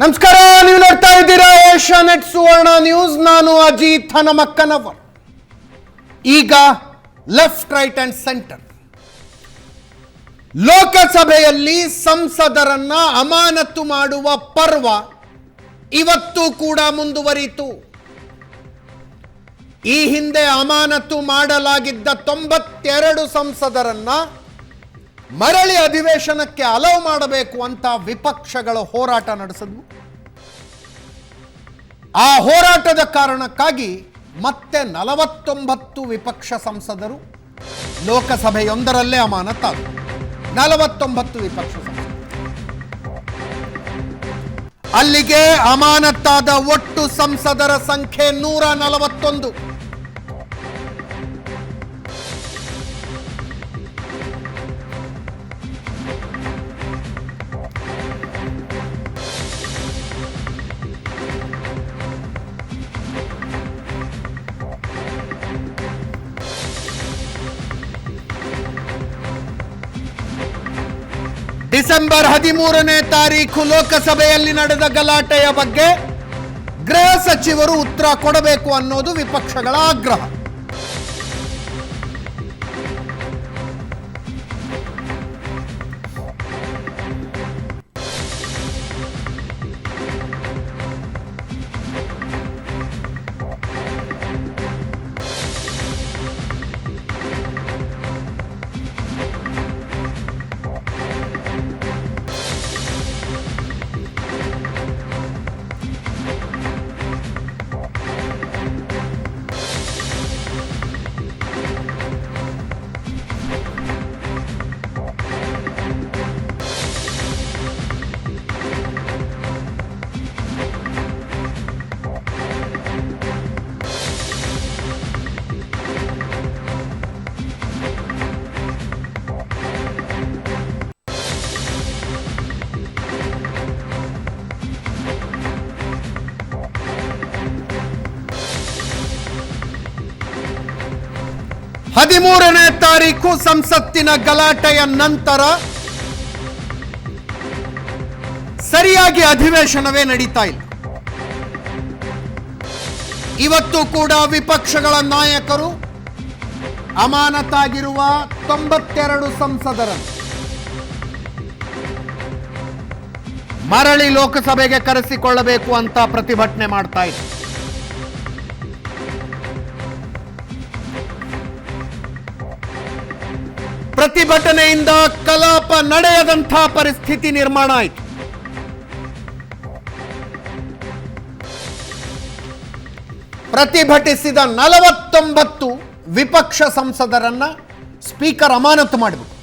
ನಮಸ್ಕಾರ, ನೀವು ನೋಡ್ತಾ ಇದ್ದೀರಾ ಏಷ್ಯಾ ನೆಟ್ ಸುವರ್ಣ ನ್ಯೂಸ್. ನಾನು ಅಜಿತ್ ಹನಮಕ್ಕನವರ್. ಈಗ ಲೆಫ್ಟ್, ರೈಟ್ ಅಂಡ್ ಸೆಂಟರ್. ಲೋಕಸಭೆಯಲ್ಲಿ ಸಂಸದರನ್ನ ಅಮಾನತು ಮಾಡುವ ಪರ್ವ ಇವತ್ತು ಕೂಡ ಮುಂದುವರಿತು ಈ ಹಿಂದೆ ಅಮಾನತು ಮಾಡಲಾಗಿದ್ದ ತೊಂಬತ್ತೆರಡು ಸಂಸದರನ್ನ ಮರಳಿ ಅಧಿವೇಶನಕ್ಕೆ ಅಲವು ಮಾಡಬೇಕು ಅಂತ ವಿಪಕ್ಷಗಳ ಹೋರಾಟ ನಡೆಸಿದ್ವು. ಆ ಹೋರಾಟದ ಕಾರಣಕ್ಕಾಗಿ ಮತ್ತೆ ನಲವತ್ತೊಂಬತ್ತು ವಿಪಕ್ಷ ಸಂಸದರು ಲೋಕಸಭೆಯೊಂದರಲ್ಲೇ ಅಮಾನತಾದರು ನಲವತ್ತೊಂಬತ್ತು ವಿಪಕ್ಷ ಸಂಸದರು. ಅಲ್ಲಿಗೆ ಅಮಾನತಾದ ಒಟ್ಟು ಸಂಸದರ ಸಂಖ್ಯೆ ನೂರ ನಲವತ್ತೊಂದು. ಡಿಸೆಂಬರ್ ಹದಿಮೂರನೇ ತಾರೀಕು ಲೋಕಸಭೆಯಲ್ಲಿ ನಡೆದ ಗಲಾಟೆಯ ಬಗ್ಗೆ ಗೃಹ ಸಚಿವರು ಉತ್ತರ ಕೊಡಬೇಕು ಅನ್ನೋದು ವಿಪಕ್ಷಗಳ ಆಗ್ರಹ. ಹದಿಮೂರನೇ ತಾರೀಕು ಸಂಸತ್ತಿನ ಗಲಾಟೆಯ ನಂತರ ಸರಿಯಾಗಿ ಅಧಿವೇಶನವೇ ನಡೀತಾ ಇಲ್ಲ. ಇವತ್ತು ಕೂಡ ವಿಪಕ್ಷಗಳ ನಾಯಕರು ಅಮಾನತಾಗಿರುವ ತೊಂಬತ್ತೆರಡು ಸಂಸದರನ್ನು ಮರಳಿ ಲೋಕಸಭೆಗೆ ಕರೆಸಿಕೊಳ್ಳಬೇಕು ಅಂತ ಪ್ರತಿಭಟನೆ ಮಾಡ್ತಾ ಇದ್ದಾರೆ. ಪ್ರತಿಭಟನೆಯಿಂದ ಕಲಾಪ ನಡೆಯದಂಥ ಪರಿಸ್ಥಿತಿ ನಿರ್ಮಾಣ ಆಯಿತು. ಪ್ರತಿಭಟಿಸಿದ ನಲವತ್ತೊಂಬತ್ತು ವಿಪಕ್ಷ ಸಂಸದರನ್ನ ಸ್ಪೀಕರ್ ಅಮಾನತು ಮಾಡಬೇಕು.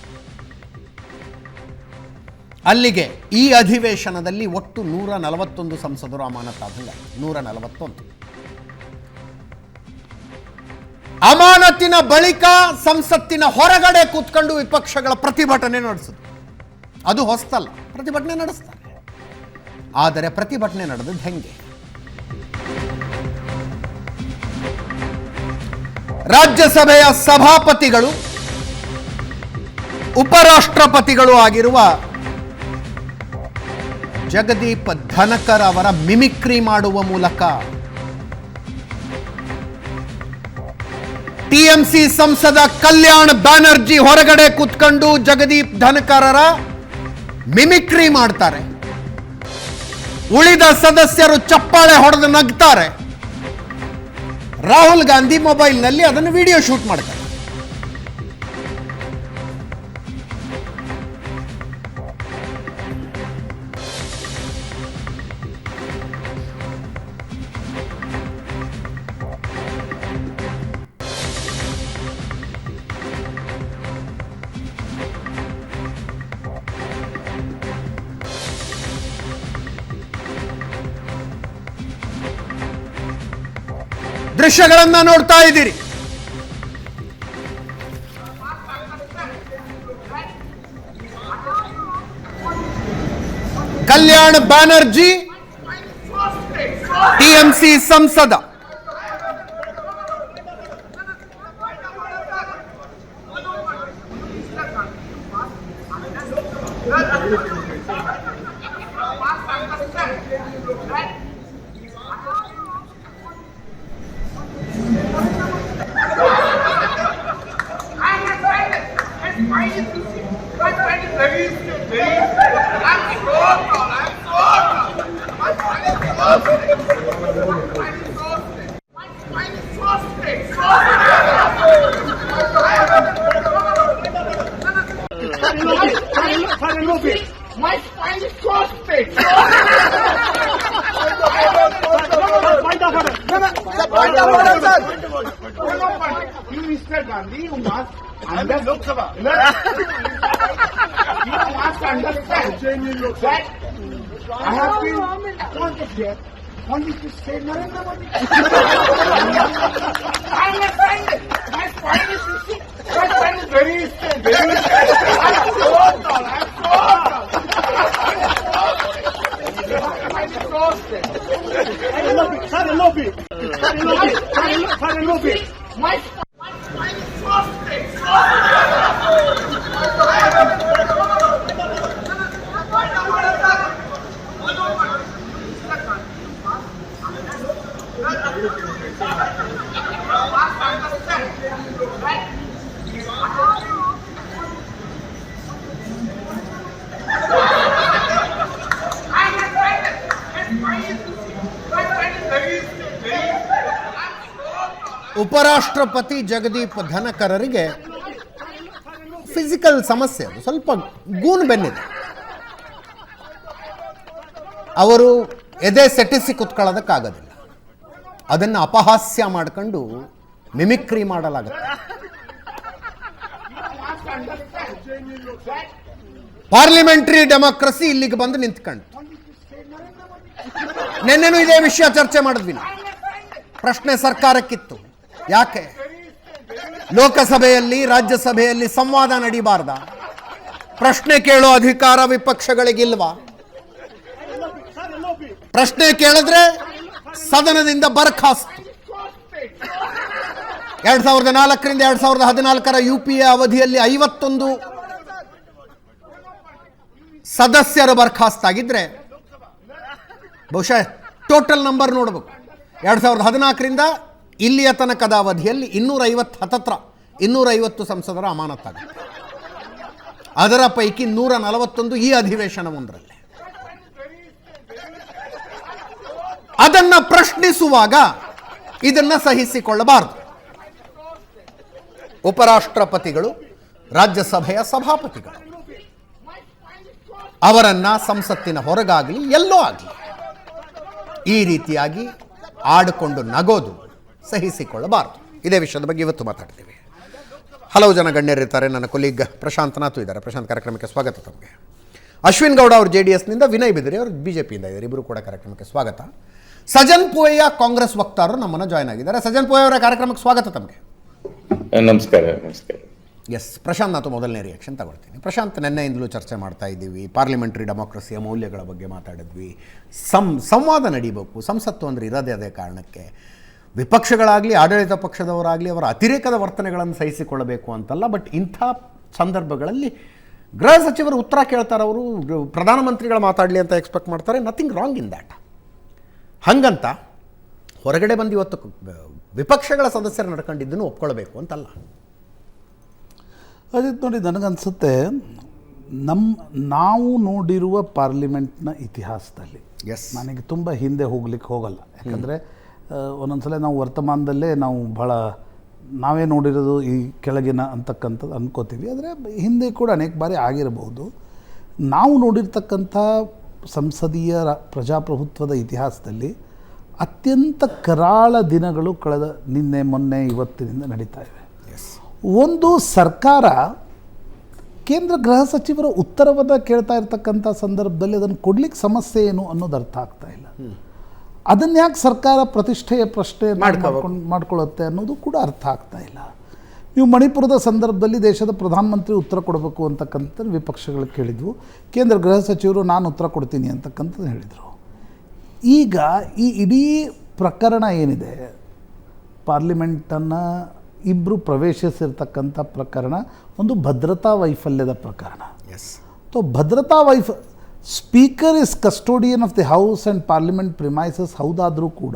ಅಲ್ಲಿಗೆ ಈ ಅಧಿವೇಶನದಲ್ಲಿ ಒಟ್ಟು ನೂರ ನಲವತ್ತೊಂದು ಸಂಸದರು ಅಮಾನತಾದಂಗ, ನೂರ ನಲವತ್ತೊಂದು. ಅಮಾನತಿನ ಬಳಿಕ ಸಂಸತ್ತಿನ ಹೊರಗಡೆ ಕೂತ್ಕೊಂಡು ವಿಪಕ್ಷಗಳ ಪ್ರತಿಭಟನೆ ನಡೆಸಿದ್ರು ಅದು ಹೊಸ್ತಲ್ಲ, ಪ್ರತಿಭಟನೆ ನಡೆಸ್ತಾರೆ. ಆದರೆ ಪ್ರತಿಭಟನೆ ನಡೆದದ್ದು ಹೆಂಗೆ? ರಾಜ್ಯಸಭೆಯ ಸಭಾಪತಿಗಳು, ಉಪರಾಷ್ಟ್ರಪತಿಗಳು ಆಗಿರುವ ಜಗದೀಪ್ ಧನಕರ್ ಅವರ ಮಿಮಿಕ್ರಿ ಮಾಡುವ ಮೂಲಕ ಟಿಎಂಸಿ ಸಂಸದ ಕಲ್ಯಾಣ್ ಬ್ಯಾನರ್ಜಿ ಹೊರಗಡೆ ಕೂತ್ಕೊಂಡು ಜಗದೀಪ್ ಧನಕರರ ಮಿಮಿಕ್ರಿ ಮಾಡ್ತಾರೆ. ಉಳಿದ ಸದಸ್ಯರು ಚಪ್ಪಾಳೆ ಹೊಡೆದು ನಗ್ತಾರೆ. ರಾಹುಲ್ ಗಾಂಧಿ ಮೊಬೈಲ್ನಲ್ಲಿ ಅದನ್ನು ವಿಡಿಯೋ ಶೂಟ್ ಮಾಡ್ತಾರೆ. ದೃಶ್ಯಗಳನ್ನ ನೋಡ್ತಾ ಇದ್ದೀರಿ. ಕಲ್ಯಾಣ್ ಬ್ಯಾನರ್ಜಿ ಟಿಎಂಸಿ ಸಂಸದ. Must understand. Lok Sabha. you must understand that I have been appointed here only to say Narendra Modi. I'm not trying. My spine is, you see, my spine is very straight, very straight. I'm so tall. I'm so tall. My spine is so straight. My spine, my ಉಪರಾಷ್ಟ್ರಪತಿ Jagdeep ಧನಕರರಿಗೆ physical ಸಮಸ್ಯೆ ಅದು. ಸ್ವಲ್ಪ ಗೂನು ಬೆನ್ನಿದೆ. ಅವರು ಎದೆ ಸೆಟಿಸಿ ಕುತ್ಕೊಳ್ಳೋದಕ್ಕಾಗೋದಿಲ್ಲ. ಅದನ್ನು ಅಪಹಾಸ್ಯ ಮಾಡ್ಕೊಂಡು mimicry ಮಾಡಲಾಗುತ್ತೆ. ಪಾರ್ಲಿಮೆಂಟರಿ ಡೆಮೋಕ್ರಸಿ ಇಲ್ಲಿಗೆ ಬಂದು ನಿಂತ್ಕೊಂಡು. ನಿನ್ನೆನೂ ಇದೇ ವಿಷಯ ಚರ್ಚೆ ಮಾಡಿದ್ವಿ ಪ್ರಶ್ನೆ ಸರ್ಕಾರಕ್ಕಿತ್ತು. ಯಾಕೆ? ಲೋಕಸಭೆಯಲ್ಲಿ, ರಾಜ್ಯಸಭೆಯಲ್ಲಿ ಸಂವಾದ ನಡೀಬಾರ್ದ? ಪ್ರಶ್ನೆ ಕೇಳೋ ಅಧಿಕಾರ ವಿಪಕ್ಷಗಳಿಗಿಲ್ವಾ? ಪ್ರಶ್ನೆ ಕೇಳಿದ್ರೆ ಸದನದಿಂದ ಬರ್ಖಾಸ್ತು ಎರಡ್ ಸಾವಿರದ ನಾಲ್ಕರಿಂದ ಎರಡ್ ಸಾವಿರದ ಹದಿನಾಲ್ಕರ ಯು ಅವಧಿಯಲ್ಲಿ ಐವತ್ತೊಂದು ಸದಸ್ಯರು ಬರ್ಖಾಸ್ತಾಗಿದ್ರೆ ಬಹುಶಃ ಟೋಟಲ್ ನಂಬರ್ ನೋಡಬೇಕು. ಎರಡ್ ಸಾವಿರದ ಹದಿನಾಲ್ಕರಿಂದ ಇಲ್ಲಿಯ ತನಕದ ಅವಧಿಯಲ್ಲಿ ಇನ್ನೂರೈವತ್ತು ಹತ್ತತ್ರ, ಇನ್ನೂರೈವತ್ತು ಸಂಸದರ ಅಮಾನತ್ತಾಗುತ್ತೆ ಅದರ ಪೈಕಿ ನೂರ ನಲವತ್ತೊಂದು ಈ ಅಧಿವೇಶನ ಒಂದರಲ್ಲಿ ಅದನ್ನ ಪ್ರಶ್ನಿಸುವಾಗ ಇದನ್ನ ಸಹಿಸಿಕೊಳ್ಳಬಾರದು. ಉಪರಾಷ್ಟ್ರಪತಿಗಳು, ರಾಜ್ಯಸಭೆಯ ಸಭಾಪತಿಗಳು, ಅವರನ್ನ ಸಂಸತ್ತಿನ ಹೊರಗಾಗಲಿ ಎಲ್ಲೋ ಆಗಲಿ, ಈ ರೀತಿಯಾಗಿ ಆಡಿಕೊಂಡು ನಗೋದು ಸಹಿಸಿಕೊಳ್ಳಬಾರದು. ಇದೇ ವಿಷಯದ ಬಗ್ಗೆ ಇವತ್ತು ಮಾತಾಡ್ತೀವಿ. ಹಲವು ಜನ ಗಣ್ಯರಿರ್ತಾರೆ ನನ್ನ ಕೊಲೀಗ್ ಪ್ರಶಾಂತ್ ನಾಥು ಇದ್ದಾರೆ. ಪ್ರಶಾಂತ್ ಕಾರ್ಯಕ್ರಮಕ್ಕೆ ಸ್ವಾಗತ ತಮಗೆ. ಅಶ್ವಿನ್ ಗೌಡ ಅವರು ಜೆ ಡಿ ಎಸ್ನಿಂದ ವಿನಯ್ ಬಿದಿರಿ ಅವರು ಬಿ ಜೆ ಪಿಯಿಂದ ಇದ್ದಾರೆ. ಇಬ್ಬರು ಕೂಡ ಕಾರ್ಯಕ್ರಮಕ್ಕೆ ಸ್ವಾಗತ. ಸಜನ್ ಪೋಯ ಕಾಂಗ್ರೆಸ್ ವಕ್ತಾರರು ನಮ್ಮನ್ನು ಜಾಯ್ನ್ ಆಗಿದ್ದಾರೆ. ಸಜನ್ ಪೋಯ ಅವರ ಕಾರ್ಯಕ್ರಮಕ್ಕೆ ಸ್ವಾಗತ ತಮಗೆ. ನಮಸ್ಕಾರ ನಮಸ್ಕಾರ. ಎಸ್ ಪ್ರಶಾಂತ್ ನಾಥು ಮೊದಲನೇ ರಿಯಾಕ್ಷನ್ ತಗೊಳ್ತೀನಿ. ಪ್ರಶಾಂತ್ ನಿನ್ನೆಯಿಂದಲೂ ಚರ್ಚೆ ಮಾಡ್ತಾ ಇದ್ದೀವಿ. ಪಾರ್ಲಿಮೆಂಟ್ರಿ ಡೆಮೋಕ್ರಸಿಯ ಮೌಲ್ಯಗಳ ಬಗ್ಗೆ ಮಾತಾಡಿದ್ವಿ. ಸಂ ಸಂವಾದ ನಡೀಬೇಕು. ಸಂಸತ್ತು ಅಂದರೆ ಇರೋದೇ ಅದೇ ಕಾರಣಕ್ಕೆ ವಿಪಕ್ಷಗಳಾಗಲಿ ಆಡಳಿತ ಪಕ್ಷದವರಾಗಲಿ ಅವರ ಅತಿರೇಕದ ವರ್ತನೆಗಳನ್ನು ಸಹಿಸಿಕೊಳ್ಳಬೇಕು ಅಂತಲ್ಲ ಬಟ್ ಇಂಥ ಸಂದರ್ಭಗಳಲ್ಲಿ ಗೃಹ ಸಚಿವರು ಉತ್ತರ ಕೇಳ್ತಾರೆ ಅವರು ಪ್ರಧಾನಮಂತ್ರಿಗಳು ಮಾತಾಡಲಿ ಅಂತ ಎಕ್ಸ್ಪೆಕ್ಟ್ ಮಾಡ್ತಾರೆ ನಥಿಂಗ್ ರಾಂಗ್ ಇನ್ ದ್ಯಾಟ್ ಹಂಗಂತ ಹೊರಗಡೆ ಬಂದು ಇವತ್ತು ವಿಪಕ್ಷಗಳ ಸದಸ್ಯರು ನಡ್ಕೊಂಡಿದ್ದನ್ನು ಒಪ್ಕೊಳ್ಬೇಕು ಅಂತಲ್ಲ. ಅಜಿತ್ ನೋಡಿ ನನಗನ್ಸುತ್ತೆ ನಮ್ಮ ನಾವು ನೋಡಿರುವ ಪಾರ್ಲಿಮೆಂಟ್ನ ಇತಿಹಾಸದಲ್ಲಿ ಎಸ್ ನನಗೆ ತುಂಬ ಹಿಂದೆ ಹೋಗ್ಲಿಕ್ಕೆ ಹೋಗಲ್ಲ. ಯಾಕಂದರೆ ಒಂದೊಂದ್ಸಲ ನಾವು ವರ್ತಮಾನದಲ್ಲೇ ನಾವು ಭಾಳ ನಾವೇ ನೋಡಿರೋದು ಈ ಕೆಳಗಿನ ಅಂತಕ್ಕಂಥದ್ದು ಅಂದ್ಕೋತೀವಿ ಆದರೆ ಹಿಂದೆ ಕೂಡ ಅನೇಕ ಬಾರಿ ಆಗಿರಬಹುದು. ನಾವು ನೋಡಿರ್ತಕ್ಕಂಥ ಸಂಸದೀಯ ರಾ- ಪ್ರಜಾಪ್ರಭುತ್ವದ ಇತಿಹಾಸದಲ್ಲಿ ಅತ್ಯಂತ ಕರಾಳ ದಿನಗಳು ಕಳೆದ ನಿನ್ನೆ ಮೊನ್ನೆ ಇವತ್ತಿನಿಂದ ನಡೀತಾ ಇವೆ. ಒಂದು ಸರ್ಕಾರ ಕೇಂದ್ರ ಗೃಹ ಸಚಿವರ ಉತ್ತರವನ್ನು ಕೇಳ್ತಾ ಇರ್ತಕ್ಕಂಥ ಸಂದರ್ಭದಲ್ಲಿ ಅದನ್ನು ಕೊಡ್ಲಿಕ್ಕೆ ಸಮಸ್ಯೆ ಏನು ಅನ್ನೋದು ಅರ್ಥ ಆಗ್ತಾ ಇಲ್ಲ. ಅದನ್ನ ಯಾಕೆ ಸರ್ಕಾರ ಪ್ರತಿಷ್ಠೆಯ ಪ್ರಶ್ನೆ ಮಾಡ್ಕೊಂಡು ಮಾಡ್ಕೊಳ್ಳುತ್ತೆ ಅನ್ನೋದು ಕೂಡ ಅರ್ಥ ಆಗ್ತಾ ಇಲ್ಲ. ನೀವು ಮಣಿಪುರದ ಸಂದರ್ಭದಲ್ಲಿ ದೇಶದ ಪ್ರಧಾನಮಂತ್ರಿ ಉತ್ತರ ಕೊಡಬೇಕು ಅಂತಕ್ಕಂಥ ವಿಪಕ್ಷಗಳು ಕೇಳಿದ್ವು. ಕೇಂದ್ರ ಗೃಹ ಸಚಿವರು ನಾನು ಉತ್ತರ ಕೊಡ್ತೀನಿ ಅಂತಕ್ಕಂಥದ್ದು ಹೇಳಿದರು. ಈಗ ಈ ಇಡೀ ಪ್ರಕರಣ ಏನಿದೆ? ಪಾರ್ಲಿಮೆಂಟನ್ನು ಇಬ್ಬರು ಪ್ರವೇಶಿಸಿರ್ತಕ್ಕಂಥ ಪ್ರಕರಣ ಒಂದು ಭದ್ರತಾ ವೈಫಲ್ಯದ ಪ್ರಕರಣ. ಎಸ್ ಸೊ ಭದ್ರತಾ ವೈಫ speaker is custodian of the house and parliament premises ಹೌದಾದರೂ ಕೂಡ